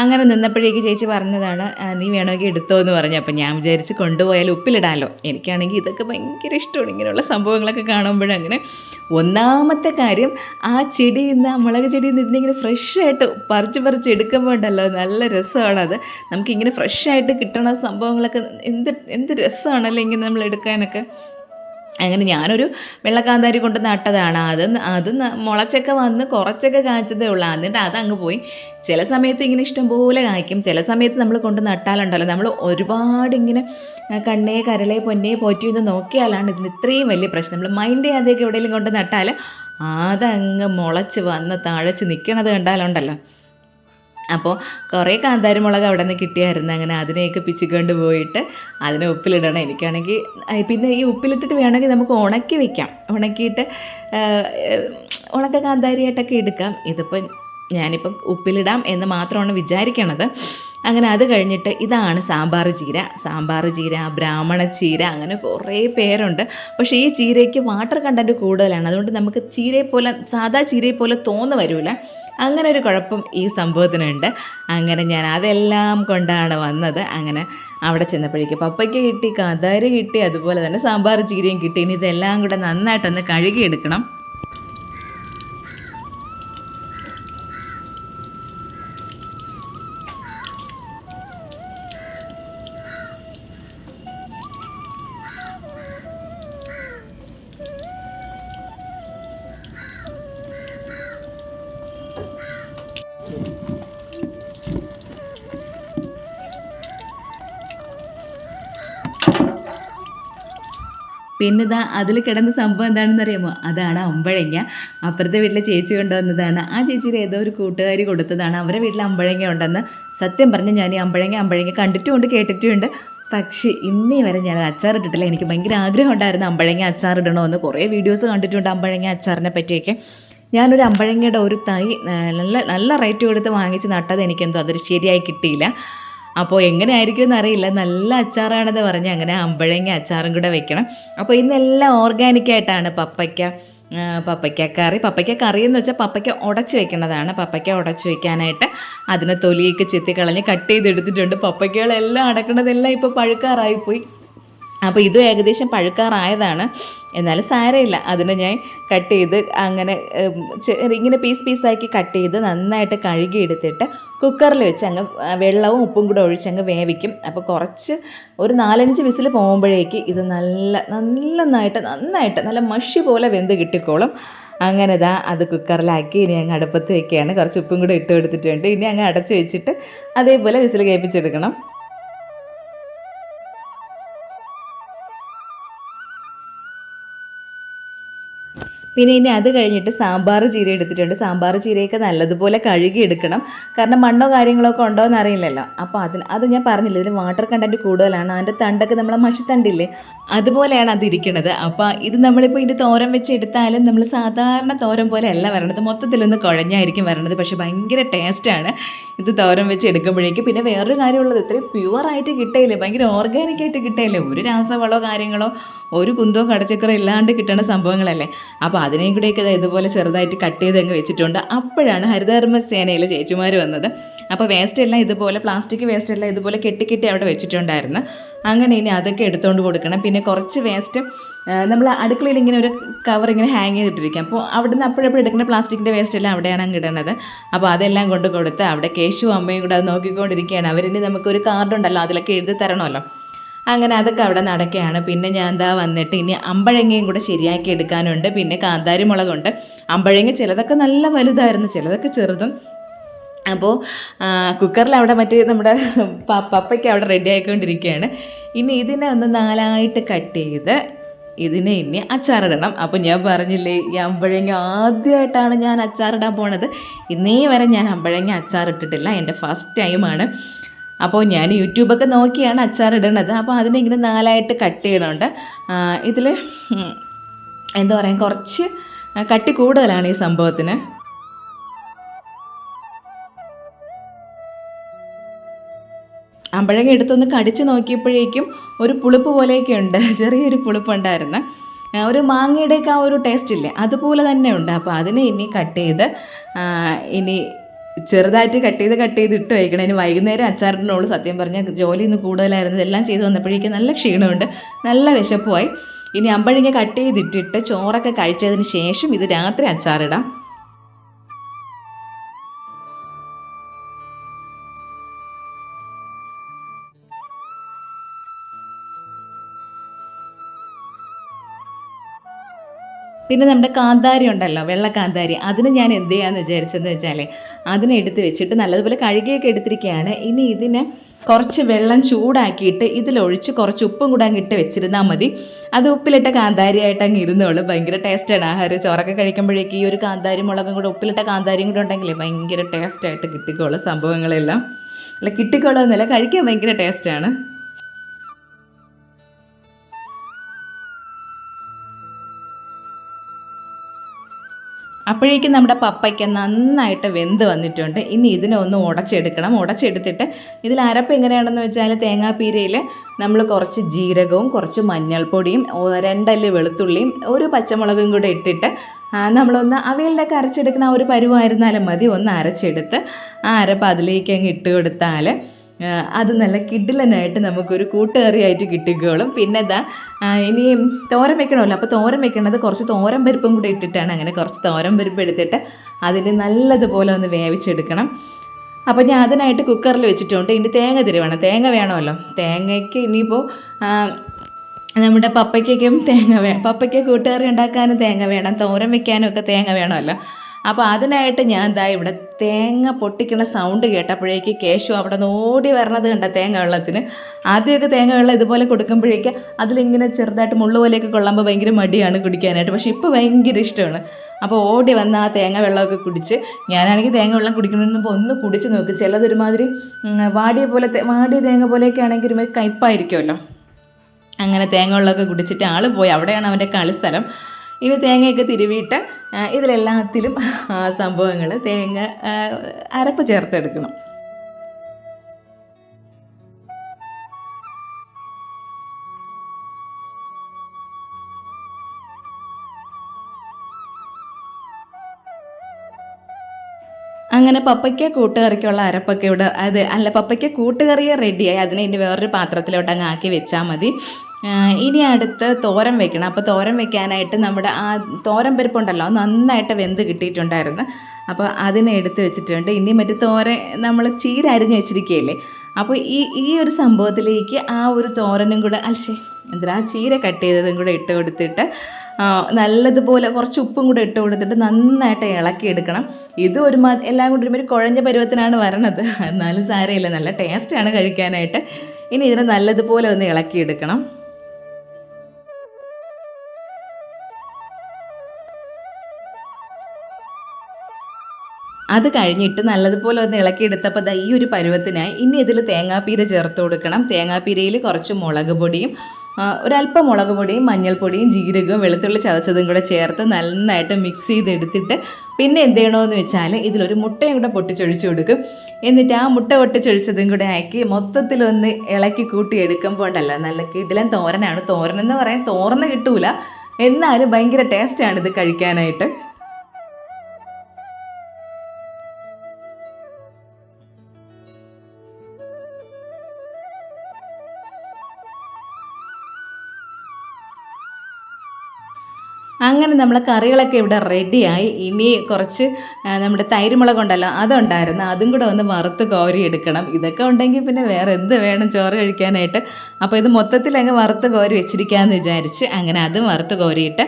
Speaker 2: അങ്ങനെ നിന്നപ്പോഴേക്ക് ചേച്ചി പറഞ്ഞതാണ് നീ വേണമെങ്കിൽ എടുത്തോ എന്ന് പറഞ്ഞു. അപ്പം ഞാൻ വിചാരിച്ച് കൊണ്ടുപോയാൽ ഉപ്പിലിടാമല്ലോ എനിക്കാണെങ്കിൽ ഇതൊക്കെ ഭയങ്കര ഇഷ്ടമാണ്. ഇങ്ങനെയുള്ള സംഭവങ്ങളൊക്കെ കാണുമ്പോഴങ്ങനെ ഒന്നാമത്തെ കാര്യം ആ ചെടിയിൽ നിന്ന് ആ മുളക് ചെടിയിൽ നിന്ന് ഇതിനിങ്ങനെ ഫ്രഷായിട്ട് പറിച്ച് പറിച്ച് എടുക്കുമ്പോൾ ഉണ്ടല്ലോ നല്ല രസമാണത്. നമുക്കിങ്ങനെ ഫ്രഷായിട്ട് കിട്ടണ സംഭവങ്ങളൊക്കെ എന്ത് എന്ത് രസമാണല്ലോ ഇങ്ങനെ നമ്മൾ എടുക്കാനൊക്കെ? അങ്ങനെ ഞാനൊരു വെള്ളക്കാന്താരി കൊണ്ട് നട്ടതാണ്. അത് അത് മുളച്ചൊക്കെ വന്ന് കുറച്ചൊക്കെ കായ്ച്ചതേ ഉള്ളൂ. എന്നിട്ട് അതങ്ങ് പോയി. ചില സമയത്ത് ഇങ്ങനെ ഇഷ്ടംപോലെ കായ്ക്കും. ചില സമയത്ത് നമ്മൾ കൊണ്ട് നട്ടാലുണ്ടല്ലോ. നമ്മൾ ഒരുപാട് ഇങ്ങനെ കണ്ണേ കരളെ പൊന്നേ പോറ്റി എന്ന് നോക്കിയാലാണ് ഇതിന് ഇത്രയും വലിയ പ്രശ്നം. നമ്മൾ മൈൻഡ് ചെയ്യാതെയൊക്കെ എവിടെയെങ്കിലും കൊണ്ട് നട്ടാൽ അതങ്ങ് മുളച്ച് വന്ന് താഴച്ച് നിൽക്കണത് കണ്ടാലുണ്ടല്ലോ. അപ്പോൾ കുറേ കാന്താരി മുളക് അവിടെ നിന്ന് കിട്ടിയായിരുന്നു. അങ്ങനെ അതിനെയൊക്കെ പിച്ചിക്കൊണ്ട് പോയിട്ട് അതിനെ ഉപ്പിലിടണം. എനിക്കാണെങ്കിൽ പിന്നെ ഈ ഉപ്പിലിട്ടിട്ട് വേണമെങ്കിൽ നമുക്ക് ഉണക്കി വെക്കാം. ഉണക്കിയിട്ട് ഉണക്ക കാന്താരിയായിട്ടൊക്കെ എടുക്കാം. ഇതിപ്പം ഞാനിപ്പം ഉപ്പിലിടാം എന്ന് മാത്രമാണ് വിചാരിക്കണത്. അങ്ങനെ അത് കഴിഞ്ഞിട്ട് ഇതാണ് സാമ്പാർ ചീര. സാമ്പാർ ചീര ബ്രാഹ്മണ ചീര അങ്ങനെ കുറേ പേരുണ്ട്. പക്ഷേ ഈ ചീരയ്ക്ക് വാട്ടർ കണ്ടന്റ് കൂടുതലാണ്. അതുകൊണ്ട് നമുക്ക് ചീരയെ പോലെ സാധാ ചീരയെ പോലെ തോന്നു വരില്ല അങ്ങനെ ഒരു കുഴപ്പം ഈ സംഭവത്തിനുണ്ട്. അങ്ങനെ ഞാൻ അതെല്ലാം കൊണ്ടാണ് വന്നത്. അങ്ങനെ അവിടെ ചെന്നപ്പോഴേക്ക് പപ്പയ്ക്ക് കിട്ടി കാന്താരി കിട്ടി അതുപോലെ തന്നെ സാമ്പാർ ചീരയും കിട്ടി. ഇനി ഇതെല്ലാം കൂടെ നന്നായിട്ടൊന്ന് കഴുകിയെടുക്കണം. പിന്നെ ഇതാ അതിൽ കിടന്ന സംഭവം എന്താണെന്ന് അറിയാമോ? അതാണ് അമ്പഴങ്ങ. അപ്പുറത്തെ വീട്ടിലെ ചേച്ചി കൊണ്ടുവന്നതാണ്. ആ ചേച്ചിയുടെ ഏതോ ഒരു കൂട്ടുകാരി കൊടുത്തതാണ്. അവരെ വീട്ടിൽ അമ്പഴങ്ങ ഉണ്ടെന്ന്. സത്യം പറഞ്ഞ് ഞാൻ ഈ അമ്പഴങ്ങ അമ്പഴങ്ങ കണ്ടിട്ടുമുണ്ട് കേട്ടിട്ടുമുണ്ട്. പക്ഷേ ഇന്നേ വരെ ഞാൻ അച്ചാറിട്ടിട്ടില്ല എനിക്ക് ഭയങ്കര ആഗ്രഹം ഉണ്ടായിരുന്നു അമ്പഴങ്ങ അച്ചാർ അച്ചാറിടണമെന്ന് കുറേ വീഡിയോസ് കണ്ടിട്ടുണ്ട് അമ്പഴങ്ങ അച്ചാറിനെ പറ്റിയൊക്കെ. ഞാനൊരു അമ്പഴങ്ങയുടെ ഒരു തൈ നല്ല നല്ല റേറ്റ് കൊടുത്ത് വാങ്ങിച്ച് നട്ടത് എനിക്കെന്തോ അതൊരു ശരിയായി കിട്ടിയില്ല. അപ്പോൾ എങ്ങനെയായിരിക്കും എന്നറിയില്ല നല്ല അച്ചാറാണെന്ന് പറഞ്ഞ് അങ്ങനെ അമ്പഴങ്ങ അച്ചാറും കൂടെ വെക്കണം. അപ്പോൾ ഇന്നെല്ലാം ഓർഗാനിക്കായിട്ടാണ് പപ്പയ്ക്ക പപ്പയ്ക്ക കറി. പപ്പയ്ക്ക കറി എന്ന് വെച്ചാൽ പപ്പയ്ക്ക ഉടച്ച് വെക്കുന്നതാണ് പപ്പയ്ക്ക ഉടച്ച് വെക്കാനായിട്ട് അതിനെ തൊലിയൊക്കെ ചെത്തിക്കളഞ്ഞ് കട്ട് ചെയ്തെടുത്തിട്ടുണ്ട്. പപ്പയ്ക്കകളെല്ലാം അടക്കണതെല്ലാം ഇപ്പോൾ പഴുക്കാറായിപ്പോയി. അപ്പോൾ ഇതും ഏകദേശം പഴുക്കാറായതാണ്. എന്നാലും സാരമില്ല. അതിനെ ഞാൻ കട്ട് ചെയ്ത് അങ്ങനെ ഇങ്ങനെ പീസ് പീസാക്കി കട്ട് ചെയ്ത് നന്നായിട്ട് കഴുകി എടുത്തിട്ട് കുക്കറിൽ വെച്ച് അങ്ങ് വെള്ളവും ഉപ്പും കൂടെ ഒഴിച്ച് അങ്ങ് വേവിക്കും. അപ്പോൾ കുറച്ച് ഒരു നാലഞ്ച് വിസിൽ പോകുമ്പോഴേക്ക് ഇത് നല്ല നന്നായിട്ട് നന്നായിട്ട് നല്ല മഷി പോലെ വെന്ത് കിട്ടിക്കോളും. അങ്ങനെ ഇതാ അത് കുക്കറിലാക്കി ഇനി അങ്ങ് അടുപ്പത്ത് വെക്കുകയാണ് കുറച്ച് ഉപ്പും കൂടെ ഇട്ട് കൊടുത്തിട്ടുണ്ട്. ഇനി അങ്ങ് അടച്ച് വെച്ചിട്ട് അതേപോലെ വിസിൽ കേൾപ്പിച്ചെടുക്കണം. പിന്നെ ഇനി അത് കഴിഞ്ഞിട്ട് സാമ്പാർ ചീര എടുത്തിട്ടുണ്ട്. സാമ്പാർ ചീരയൊക്കെ നല്ലതുപോലെ കഴുകി എടുക്കണം കാരണം മണ്ണോ കാര്യങ്ങളോ ഒക്കെ ഉണ്ടോ എന്ന് അറിയില്ലല്ലോ അപ്പോൾ അതിന് അത് ഞാൻ പറഞ്ഞില്ല ഇതിൽ വാട്ടർ കണ്ടന്റ് കൂടുതലാണ്. അതിന്റെ തണ്ടൊക്കെ നമ്മളെ മഷിത്തണ്ടില്ലേ? അതുപോലെയാണ് അത് ഇരിക്കുന്നത് അപ്പോൾ ഇത് നമ്മളിപ്പോൾ ഇതിന്റെ തോരം വെച്ച് എടുത്താലും നമ്മൾ സാധാരണ തോരൻ പോലെ അല്ല വരണത്. മൊത്തത്തിലൊന്ന് കുഴഞ്ഞായിരിക്കും വരണത്. പക്ഷേ ഭയങ്കര ടേസ്റ്റാണ് ഇത് തോരം വെച്ച് എടുക്കുമ്പോഴേക്കും. പിന്നെ വേറൊരു കാര്യമുള്ളത് ഇത്രയും പ്യുവറായിട്ട് കിട്ടയില്ലേ? ഭയങ്കര ഓർഗാനിക്കായിട്ട് കിട്ടയില്ലേ? ഒരു രാസവളോ കാര്യങ്ങളോ ഒരു കുന്തോ കടച്ചക്കറോ ഇല്ലാണ്ട് കിട്ടുന്ന സംഭവങ്ങളല്ലേ? അപ്പോൾ അതിനെയും കൂടെയൊക്കെ ഇതുപോലെ ചെറുതായിട്ട് കട്ട് ചെയ്ത് അങ്ങ് വെച്ചിട്ടുണ്ട്. അപ്പോഴാണ് ഹരിതകർമ്മ സേനയിലെ ചേച്ചിമാർ വന്നത്. അപ്പോൾ വേസ്റ്റ് എല്ലാം ഇതുപോലെ പ്ലാസ്റ്റിക് വേസ്റ്റ് എല്ലാം ഇതുപോലെ കെട്ടി കെട്ടി അവിടെ വെച്ചിട്ടുണ്ടായിരുന്നു. അങ്ങനെ ഇനി അതൊക്കെ എടുത്തുകൊണ്ട് കൊടുക്കണം. പിന്നെ കുറച്ച് വേസ്റ്റ് നമ്മൾ അടുക്കളയിൽ ഇങ്ങനെ ഒരു കവർ ഇങ്ങനെ ഹാങ് ചെയ്തിട്ടിരിക്കാം. അപ്പോൾ അവിടുന്ന് അപ്പോഴപ്പോഴും എടുക്കുന്ന പ്ലാസ്റ്റിക്കിന്റെ വേസ്റ്റ് എല്ലാം അവിടെയാണ് അങ്ങ് അപ്പോൾ അതെല്ലാം കൊണ്ട് കൊടുത്ത് അവിടെ കേശു അമ്മയും കൂടെ അത് നോക്കിക്കൊണ്ടിരിക്കുകയാണ്. അവരിനി നമുക്കൊരു കാർഡുണ്ടല്ലോ അതിലൊക്കെ എഴുതി തരണമല്ലോ. അങ്ങനെ അതൊക്കെ അവിടെ നടക്കുകയാണ്. പിന്നെ ഞാൻ എന്താ വന്നിട്ട് ഇനി അമ്പഴങ്ങയും കൂടെ ശരിയാക്കി എടുക്കാനുണ്ട്. പിന്നെ കാന്താരി മുളകുണ്ട്. അമ്പഴങ്ങ ചിലതൊക്കെ നല്ല വലുതായിരുന്നു. ചിലതൊക്കെ ചെറുതും. അപ്പോൾ കുക്കറിൽ അവിടെ മറ്റേ നമ്മുടെ പപ്പയ്ക്ക് അവിടെ റെഡി ആയിക്കൊണ്ടിരിക്കുകയാണ്. ഇനി ഇതിനെ ഒന്ന് നാലായിട്ട് കട്ട് ചെയ്ത് ഇതിനെ ഇനി അച്ചാറിടണം. അപ്പോൾ ഞാൻ പറഞ്ഞില്ലേ ഈ അമ്പഴങ്ങ ആദ്യമായിട്ടാണ് ഞാൻ അച്ചാറിടാൻ പോണത്. ഇന്നേ വരെ ഞാൻ അമ്പഴങ്ങ അച്ചാറിട്ടിട്ടില്ല. എന്റെ ഫസ്റ്റ് ടൈമാണ് അപ്പോൾ ഞാൻ യൂട്യൂബൊക്കെ നോക്കിയാണ് അച്ചാർ ഇടുന്നത് അപ്പോൾ അതിനെ ഇങ്ങനെ നാലായിട്ട് കട്ട് ചെയ്യണമുണ്ട് ഇതിൽ എന്താ പറയുക കുറച്ച് കട്ടി കൂടുതലാണ് ഈ സംഭവത്തിന്. അമ്പഴങ്ങ എടുത്തൊന്ന് കടിച്ച് നോക്കിയപ്പോഴേക്കും ഒരു പുളിപ്പ് പോലെയൊക്കെ ഉണ്ട്. ചെറിയൊരു പുളിപ്പുണ്ടായിരുന്നു. ഒരു മാങ്ങയുടെയൊക്കെ ആ ഒരു ടേസ്റ്റ് ഇല്ലേ? അതുപോലെ തന്നെ ഉണ്ട്. അപ്പോൾ അതിനെ ഇനി കട്ട് ചെയ്ത് ഇനി ചെറുതായിട്ട് കട്ട് ചെയ്ത് കട്ട് ചെയ്ത് ഇട്ട് വയ്ക്കണം വൈകുന്നേരം അച്ചാറിനോട് സത്യം പറഞ്ഞാൽ ജോലി ഇന്ന് കൂടുതലായിരുന്നു. ഇതെല്ലാം ചെയ്ത് വന്നപ്പോഴേക്കും നല്ല ക്ഷീണമുണ്ട്. നല്ല വിശപ്പുമായി. ഇനി അമ്പഴിങ്ങ കട്ട് ചെയ്തിട്ടിട്ട് ചോറൊക്കെ കഴിച്ചതിന് ശേഷം ഇത് രാത്രി അച്ചാറിടാം. പിന്നെ നമ്മുടെ കാന്താരി ഉണ്ടല്ലോ വെള്ള കാന്താരി. അതിന് ഞാൻ എന്ത് ചെയ്യാന്ന് വിചാരിച്ചതെന്ന് വെച്ചാൽ അതിനെ എടുത്ത് വെച്ചിട്ട് നല്ലതുപോലെ കഴുകിയൊക്കെ എടുത്തിരിക്കുകയാണ്. ഇനി ഇതിനെ കുറച്ച് വെള്ളം ചൂടാക്കിയിട്ട് ഇതിലൊഴിച്ച് കുറച്ച് ഉപ്പും കൂടെ അങ്ങ് ഇട്ട് വെച്ചിരുന്നാൽ മതി. അത് ഉപ്പിലിട്ട കാന്താരിയായിട്ട് അങ്ങ് ഇരുന്നോളൂ. ഭയങ്കര ടേസ്റ്റാണ് ആഹാരം. ചോറൊക്കെ കഴിക്കുമ്പോഴേക്ക് ഈ ഒരു കാന്താരി മുളകും കൂടെ ഉപ്പിലിട്ട കാന്താരിയും കൂടെ ഉണ്ടെങ്കിൽ ഭയങ്കര ടേസ്റ്റായിട്ട് കിട്ടിക്കോളും സംഭവങ്ങളെല്ലാം. അല്ല കിട്ടിക്കോളൊന്നുമില്ല കഴിക്കാൻ ഭയങ്കര ടേസ്റ്റാണ്. അപ്പോഴേക്കും നമ്മുടെ പപ്പയ്ക്ക് നന്നായിട്ട് വെന്ത് വന്നിട്ടുണ്ട്. ഇനി ഇതിനെ ഒന്ന് ഉടച്ചെടുക്കണം. ഉടച്ചെടുത്തിട്ട് ഇതിൽ അരപ്പ് എങ്ങനെയാണെന്ന് വെച്ചാൽ തേങ്ങാപ്പീരയിൽ നമ്മൾ കുറച്ച് ജീരകവും കുറച്ച് മഞ്ഞൾപ്പൊടിയും രണ്ടല്ല് വെളുത്തുള്ളിയും ഒരു പച്ചമുളകും കൂടെ ഇട്ടിട്ട് നമ്മളൊന്ന് അവയിലൊക്കെ അരച്ചെടുക്കുന്ന ആ ഒരു പരുവായിരുന്നാലും മതി. ഒന്ന് അരച്ചെടുത്ത് ആ അരപ്പ് അതിലേക്ക് അങ്ങ് ഇട്ട് കൊടുത്താൽ അത് നല്ല കിഡിലനായിട്ട് നമുക്കൊരു കൂട്ടുകറിയായിട്ട് കിട്ടിക്കോളും. പിന്നെ ആ, ഇനി തോരൻ വെക്കണമല്ലോ. അപ്പോൾ തോരൻ വെക്കണത് കുറച്ച് തോരൻ പരിപ്പും കൂടെ ഇട്ടിട്ടാണ് അങ്ങനെ കുറച്ച് തോരൻ പരിപ്പ് എടുത്തിട്ട് അതിന് നല്ലതുപോലെ ഒന്ന് വേവിച്ചെടുക്കണം. അപ്പോൾ ഞാൻ അതിനായിട്ട് കുക്കറിൽ വെച്ചിട്ടുണ്ട്. ഇനി തേങ്ങ തിരുവണം തേങ്ങ വേണമല്ലോ. തേങ്ങയ്ക്ക് ഇനിയിപ്പോൾ നമ്മുടെ പപ്പയ്ക്കും തേങ്ങ വേ പപ്പയ്ക്ക് കൂട്ടുകറി ഉണ്ടാക്കാനും തേങ്ങ വേണം. തോരൻ വെക്കാനും ഒക്കെ തേങ്ങ വേണമല്ലോ. അപ്പോൾ അതിനായിട്ട് ഞാൻ എന്താ ഇവിടെ തേങ്ങ പൊട്ടിക്കണ സൗണ്ട് കേട്ടപ്പോഴേക്ക് കേശു അവിടെ നിന്ന് ഓടി വരണത് കണ്ട തേങ്ങ വെള്ളത്തിന്. ആദ്യമൊക്കെ തേങ്ങ വെള്ളം ഇതുപോലെ കൊടുക്കുമ്പോഴേക്ക് അതിലിങ്ങനെ ചെറുതായിട്ട് മുള്ളു പോലെയൊക്കെ കൊള്ളുമ്പോൾ ഭയങ്കര മടിയാണ് കുടിക്കാനായിട്ട്. പക്ഷേ ഇപ്പോൾ ഭയങ്കര ഇഷ്ടമാണ്. അപ്പോൾ ഓടി വന്ന് ആ തേങ്ങ വെള്ളമൊക്കെ കുടിച്ച് ഞാനാണെങ്കിൽ തേങ്ങ വെള്ളം കുടിക്കണമെന്ന് ഒന്ന് കുടിച്ച് നോക്കി. ചിലതൊരുമാതിരി വാടിയ പോലെ വാടിയ തേങ്ങ പോലെയൊക്കെ ആണെങ്കിൽ ഒരുമാതിരി കയ്പ്പായിരിക്കുമല്ലോ. അങ്ങനെ തേങ്ങ വെള്ളമൊക്കെ കുടിച്ചിട്ട് ആൾ പോയി. അവിടെയാണ് അവന്റെ കളിസ്ഥലം ഇനി തേങ്ങയൊക്കെ തിരുവിയിട്ട് ഇതിലെല്ലാത്തിലും സംഭവങ്ങൾ തേങ്ങ അരപ്പ് ചേർത്തെടുക്കണം. അങ്ങനെ പപ്പയ്ക്ക കൂട്ടുകറിക്കുള്ള അരപ്പൊക്കെ ഇവിടെ അത് അല്ല പപ്പയ്ക്ക കൂട്ടുകറിയെ റെഡിയായി അതിനെ ഇനി വേറൊരു പാത്രത്തിലോട്ട് അങ്ങ് ആക്കി വെച്ചാൽ മതി. ഇനി അടുത്ത് തോരൻ വെക്കണം. അപ്പോൾ തോരൻ വെക്കാനായിട്ട് നമ്മുടെ ആ തോരൻ പരിപ്പുണ്ടല്ലോ നന്നായിട്ട് വെന്ത് കിട്ടിയിട്ടുണ്ടായിരുന്നു. അപ്പോൾ അതിനെ എടുത്ത് വെച്ചിട്ടുണ്ട്. ഇനി മറ്റു തോരൻ നമ്മൾ ചീര അരിഞ്ഞ് വെച്ചിരിക്കുകയല്ലേ? അപ്പോൾ ഈ ഈ ഒരു സംഭവത്തിലേക്ക് ആ ഒരു തോരനും കൂടെ അൽശേ എന്തിനാ ചീര കട്ട് ചെയ്തതും കൂടെ ഇട്ട് കൊടുത്തിട്ട് നല്ലതുപോലെ കുറച്ച് ഉപ്പും കൂടെ ഇട്ട് കൊടുത്തിട്ട് നന്നായിട്ട് ഇളക്കി എടുക്കണം. ഇത് ഒരു എല്ലാം കൂടി ഒരുമാതിരി കുഴഞ്ഞ പരുവത്തിനാണ് വരണത്. എന്നാലും സാരമില്ല നല്ല ടേസ്റ്റാണ് കഴിക്കാനായിട്ട്. ഇനി ഇതിനെ നല്ലതുപോലെ ഒന്ന് ഇളക്കിയെടുക്കണം അത് കഴിഞ്ഞിട്ട് നല്ലതുപോലെ ഒന്ന് ഇളക്കിയെടുത്തപ്പോൾ ദാ ഈ ഒരു പരുവത്തിനായി ഇനി ഇതിൽ തേങ്ങാപ്പീര ചേർത്ത് കൊടുക്കണം. തേങ്ങാപ്പീരയിൽ കുറച്ച് മുളക് പൊടിയും ഒരല്പം മുളക് പൊടിയും മഞ്ഞൾപ്പൊടിയും ജീരകവും വെളുത്തുള്ളി ചതച്ചതും കൂടെ ചേർത്ത് നന്നായിട്ട് മിക്സ് ചെയ്തെടുത്തിട്ട് പിന്നെ എന്ത് ചെയ്യണമെന്ന് വെച്ചാൽ ഇതിലൊരു മുട്ടയും കൂടെ പൊട്ടിച്ചൊഴിച്ചു കൊടുക്കും. എന്നിട്ട് ആ മുട്ട പൊട്ടിച്ചൊഴിച്ചതും കൂടെ ആക്കി മൊത്തത്തിലൊന്ന് ഇളക്കി കൂട്ടി എടുക്കുമ്പോൾ ഉണ്ടല്ലോ നല്ല കിടിലൻ തോരനാണ്. തോരൻ എന്ന് പറയാൻ തോർന്ന് കിട്ടൂല. എന്നാലും ഭയങ്കര ടേസ്റ്റാണ് ഇത് കഴിക്കാനായിട്ട്. അങ്ങനെ നമ്മൾ കറികളൊക്കെ ഇവിടെ റെഡിയായി. ഇനി കുറച്ച് നമ്മുടെ തൈരുമുളക് ഉണ്ടല്ലോ അതുണ്ടായിരുന്നു. അതും കൂടെ ഒന്ന് വറുത്ത് കോരി എടുക്കണം. ഇതൊക്കെ ഉണ്ടെങ്കിൽ പിന്നെ വേറെ എന്ത് വേണം ചോറ് കഴിക്കാനായിട്ട്. അപ്പോൾ ഇത് മൊത്തത്തിൽ അങ്ങ് വറുത്ത് കോരി വെച്ചിരിക്കാമെന്ന് വിചാരിച്ച് അങ്ങനെ അതും വറുത്ത് കോരിയിട്ട്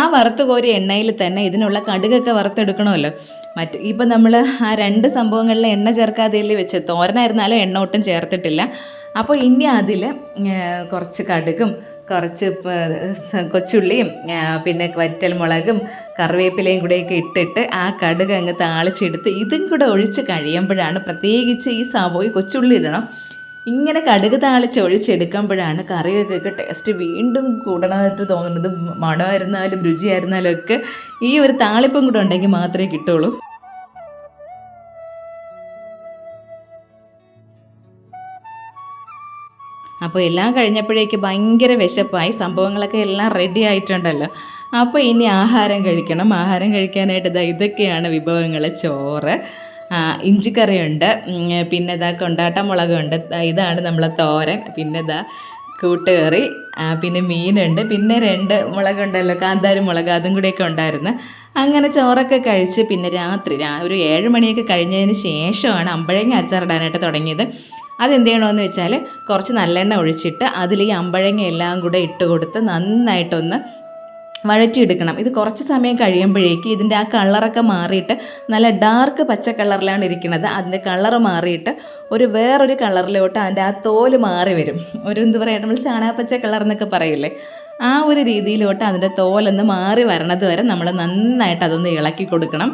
Speaker 2: ആ വറുത്ത് കോരി എണ്ണയിൽ തന്നെ ഇതിനുള്ള കടുകൊക്കെ വറുത്തെടുക്കണമല്ലോ. മറ്റ് ഇപ്പം നമ്മൾ ആ രണ്ട് സംഭവങ്ങളിൽ എണ്ണ ചേർക്കാതെയല്ലേ വെച്ച് തോരനായിരുന്നാലും എണ്ണ ഒട്ടും ചേർത്തിട്ടില്ല. അപ്പോൾ ഇനി അതിൽ കുറച്ച് കടുകും കുറച്ച് കൊച്ചുള്ളിയും പിന്നെ വറ്റൽ മുളകും കറിവേപ്പിലയും കൂടെയൊക്കെ ഇട്ടിട്ട് ആ കടുക് അങ്ങ് താളിച്ചെടുത്ത് ഇതും കൂടെ ഒഴിച്ച് കഴിയുമ്പോഴാണ് പ്രത്യേകിച്ച് ഈ സാബോയി കൊച്ചുള്ളി ഇടണം. ഇങ്ങനെ കടുക് താളിച്ച് ഒഴിച്ചെടുക്കുമ്പോഴാണ് കറിയൊക്കെ ടേസ്റ്റ് വീണ്ടും കൂടണമായിട്ട് തോന്നുന്നത്. മണമായിരുന്നാലും രുചിയായിരുന്നാലും ഒക്കെ ഈ ഒരു താളിപ്പം കൂടെ ഉണ്ടെങ്കിൽ മാത്രമേ കിട്ടുള്ളൂ. അപ്പോൾ എല്ലാം കഴിഞ്ഞപ്പോഴേക്ക് ഭയങ്കര വിശപ്പായി. സംഭവങ്ങളൊക്കെ എല്ലാം റെഡി ആയിട്ടുണ്ടല്ലോ. അപ്പോൾ ഇനി ആഹാരം കഴിക്കണം. ആഹാരം കഴിക്കാനായിട്ട് ദാ ഇതൊക്കെയാണ് വിഭവങ്ങൾ ചോറ് ഇഞ്ചിക്കറിയുണ്ട്. പിന്നെ ഇതാ കൊണ്ടാട്ട മുളകുണ്ട്. ഇതാണ് നമ്മളെ തോരൻ. പിന്നെ ഇതാ കൂട്ടുകറി പിന്നെ മീനുണ്ട്. പിന്നെ രണ്ട് മുളകുണ്ടല്ലോ കാന്താരി മുളക് അതും കൂടെയൊക്കെ ഉണ്ടായിരുന്നു. അങ്ങനെ ചോറൊക്കെ കഴിച്ച് പിന്നെ രാത്രി ഒരു ഏഴ് മണിയൊക്കെ കഴിഞ്ഞതിന് ശേഷമാണ് അമ്പഴങ്ങ അച്ചാറിടാനായിട്ട് തുടങ്ങിയത്. അതെന്ത് ചെയ്യണമെന്ന് വെച്ചാൽ കുറച്ച് നല്ലെണ്ണ ഒഴിച്ചിട്ട് അതിൽ ഈ അമ്പഴങ്ങ എല്ലാം കൂടെ ഇട്ട് കൊടുത്ത് നന്നായിട്ടൊന്ന് വഴറ്റിയെടുക്കണം. ഇത് കുറച്ച് സമയം കഴിയുമ്പോഴേക്ക് ഇതിന്റെ ആ കളറൊക്കെ മാറിയിട്ട് നല്ല ഡാർക്ക് പച്ച കളറിലാണ് ഇരിക്കുന്നത്. അതിന്റെ കളർ മാറിയിട്ട് ഒരു വേറൊരു കളറിലോട്ട് അതിന്റെ ആ തോൽ മാറി വരും. ഒരു എന്ത് പറയുക നമ്മൾ ചാണകപ്പച്ച കളർ എന്നൊക്കെ പറയില്ലേ ആ ഒരു രീതിയിലോട്ട് അതിന്റെ തോലൊന്ന് മാറി വരണത് വരെ നമ്മൾ നന്നായിട്ട് അതൊന്ന് ഇളക്കി കൊടുക്കണം.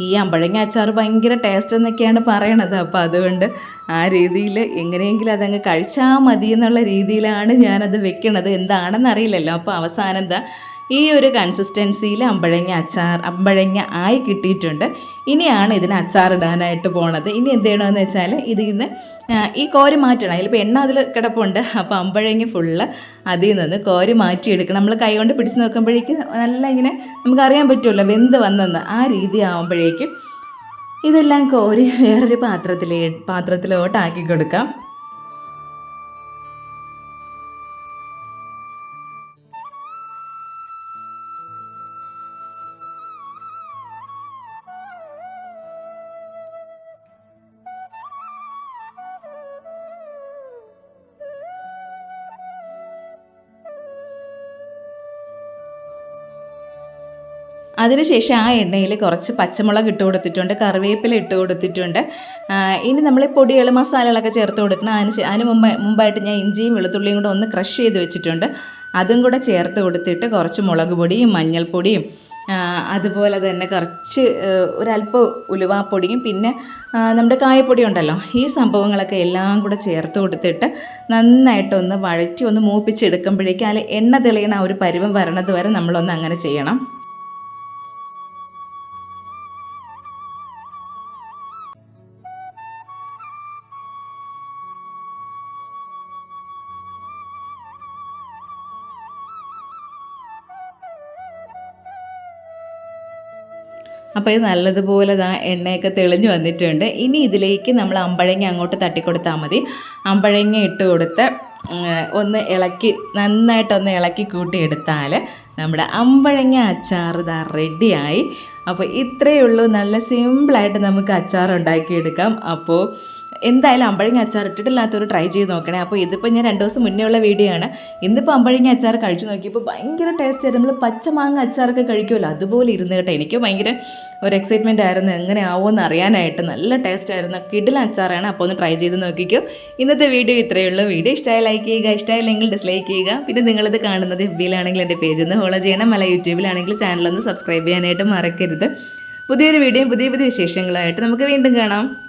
Speaker 2: ഈ അമ്പഴങ്ങ അച്ചാർ ഭയങ്കര ടേസ്റ്റ് എന്നൊക്കെയാണ് പറയണത്. അപ്പോൾ അതുകൊണ്ട് ആ രീതിയിൽ എങ്ങനെയെങ്കിലും അതങ്ങ് കഴിച്ചാൽ മതി എന്നുള്ള രീതിയിലാണ് ഞാനത് വെക്കണത്. എന്താണെന്നറിയില്ലല്ലോ. അപ്പോൾ അവസാനം എന്താ ഈ ഒരു കൺസിസ്റ്റൻസിയിൽ അമ്പഴങ്ങ അച്ചാർ അമ്പഴങ്ങ ആയി കിട്ടിയിട്ടുണ്ട്. ഇനിയാണ് ഇതിന് അച്ചാർ ഇടാനായിട്ട് പോണത്. ഇനി എന്ത് ചെയ്യണമെന്ന് വെച്ചാൽ ഇതിൽ നിന്ന് ഈ കോരി മാറ്റണം. അതിലിപ്പോൾ എണ്ണ അതിൽ കിടപ്പുണ്ട്. അപ്പോൾ അമ്പഴങ്ങ ഫുള്ള് അതിൽ നിന്ന് കോരി മാറ്റിയെടുക്കണം. നമ്മൾ കൈ കൊണ്ട് പിടിച്ച് നോക്കുമ്പോഴേക്കും നല്ല ഇങ്ങനെ നമുക്കറിയാൻ പറ്റുമല്ലോ വെന്ത് വന്നെന്ന്. ആ രീതി ആകുമ്പോഴേക്കും ഇതെല്ലാം കോരി വേറൊരു പാത്രത്തിലേ പാത്രത്തിലോട്ടാക്കി കൊടുക്കാം. അതിനുശേഷം ആ എണ്ണയിൽ കുറച്ച് പച്ചമുളക് ഇട്ട് കൊടുത്തിട്ടുണ്ട് കറിവേപ്പില ഇട്ട് കൊടുത്തിട്ടുണ്ട്. ഇനി നമ്മൾ പൊടികൾ മസാലകളൊക്കെ ചേർത്ത് കൊടുക്കണം അതിന് അതിന് മുമ്പ് മുമ്പായിട്ട് ഞാൻ ഇഞ്ചിയും വെളുത്തുള്ളിയും കൂടെ ഒന്ന് ക്രഷ് ചെയ്ത് വെച്ചിട്ടുണ്ട്. അതും കൂടെ ചേർത്ത് കൊടുത്തിട്ട് കുറച്ച് മുളക് പൊടിയും മഞ്ഞൾപ്പൊടിയും അതുപോലെ തന്നെ കുറച്ച് ഒരല്പം ഉലുവാപ്പൊടിയും പിന്നെ നമ്മുടെ കായപ്പൊടി ഉണ്ടല്ലോ ഈ സംഭവങ്ങളൊക്കെ എല്ലാം കൂടെ ചേർത്ത് കൊടുത്തിട്ട് നന്നായിട്ടൊന്ന് വഴറ്റി ഒന്ന് മൂപ്പിച്ചെടുക്കുമ്പോഴേക്കും അതിൽ എണ്ണ തെളിയണ ആ ഒരു പരുവം വരണത് വരെ നമ്മളൊന്ന് അങ്ങനെ ചെയ്യണം. അപ്പോൾ ഇത് നല്ലതുപോലെ ആ എണ്ണയൊക്കെ തെളിഞ്ഞു വന്നിട്ടുണ്ട്. ഇനി ഇതിലേക്ക് നമ്മൾ അമ്പഴങ്ങ അങ്ങോട്ട് തട്ടിക്കൊടുത്താൽ മതി. അമ്പഴങ്ങ ഇട്ട് കൊടുത്ത് ഒന്ന് ഇളക്കി നന്നായിട്ടൊന്ന് ഇളക്കി കൂട്ടിയെടുത്താൽ നമ്മുടെ അമ്പഴങ്ങ അച്ചാർ ഇതാ റെഡിയായി. അപ്പോൾ ഇത്രയേ ഉള്ളൂ. നല്ല സിമ്പിളായിട്ട് നമുക്ക് അച്ചാർ ഉണ്ടാക്കിയെടുക്കാം അപ്പോൾ എന്തായാലും അമ്പഴങ്ങ അച്ചാർ ഇട്ടിട്ടില്ലാത്തവർ ട്രൈ ചെയ്ത് നോക്കണേ. അപ്പോൾ ഇതിപ്പോൾ ഞാൻ രണ്ട് ദിവസം മുന്നേ ഉള്ള വീഡിയോ ആണ്. ഇന്നിപ്പോൾ അമ്പഴങ്ങ അച്ചാർ കഴിച്ചു നോക്കിയപ്പോൾ ഭയങ്കര ടേസ്റ്റ് ആയിരുന്നു. നമ്മൾ പച്ചമാങ്ങ അച്ചാറൊക്കെ കഴിക്കുമല്ലോ? അതുപോലെ ഇരുന്ന് കേട്ടോ. എനിക്ക് ഭയങ്കര ഒരു എക്സൈറ്റ്മെന്റ് ആയിരുന്നു. എങ്ങനെ ആവുമെന്ന് അറിയാനായിട്ട് നല്ല ടേസ്റ്റ് ആയിരുന്നു. കിടിലൻ അച്ചാറാണ്. അപ്പോൾ ഒന്ന് ട്രൈ ചെയ്ത് നോക്കിക്കും. ഇന്നത്തെ വീഡിയോ ഇത്രയേ ഉള്ളൂ. വീഡിയോ ഇഷ്ടമായി ലൈക്ക് ചെയ്യുക. ഇഷ്ടമായില്ലെങ്കിൽ ഡിസ്ലൈക്ക് ചെയ്യുക. പിന്നെ നിങ്ങളിത് കാണുന്നത് എഫ് ബിയിലാണെങ്കിൽ എന്റെ പേജ് ഒന്ന് ഫോളോ ചെയ്യണം. അല്ല യൂട്യൂബിലാണെങ്കിൽ ചാനലൊന്ന് സബ്സ്ക്രൈബ് ചെയ്യാനായിട്ട് മറക്കരുത്. പുതിയൊരു വീഡിയോയും പുതിയ പുതിയ വിശേഷങ്ങളായിട്ട് നമുക്ക് വീണ്ടും കാണാം.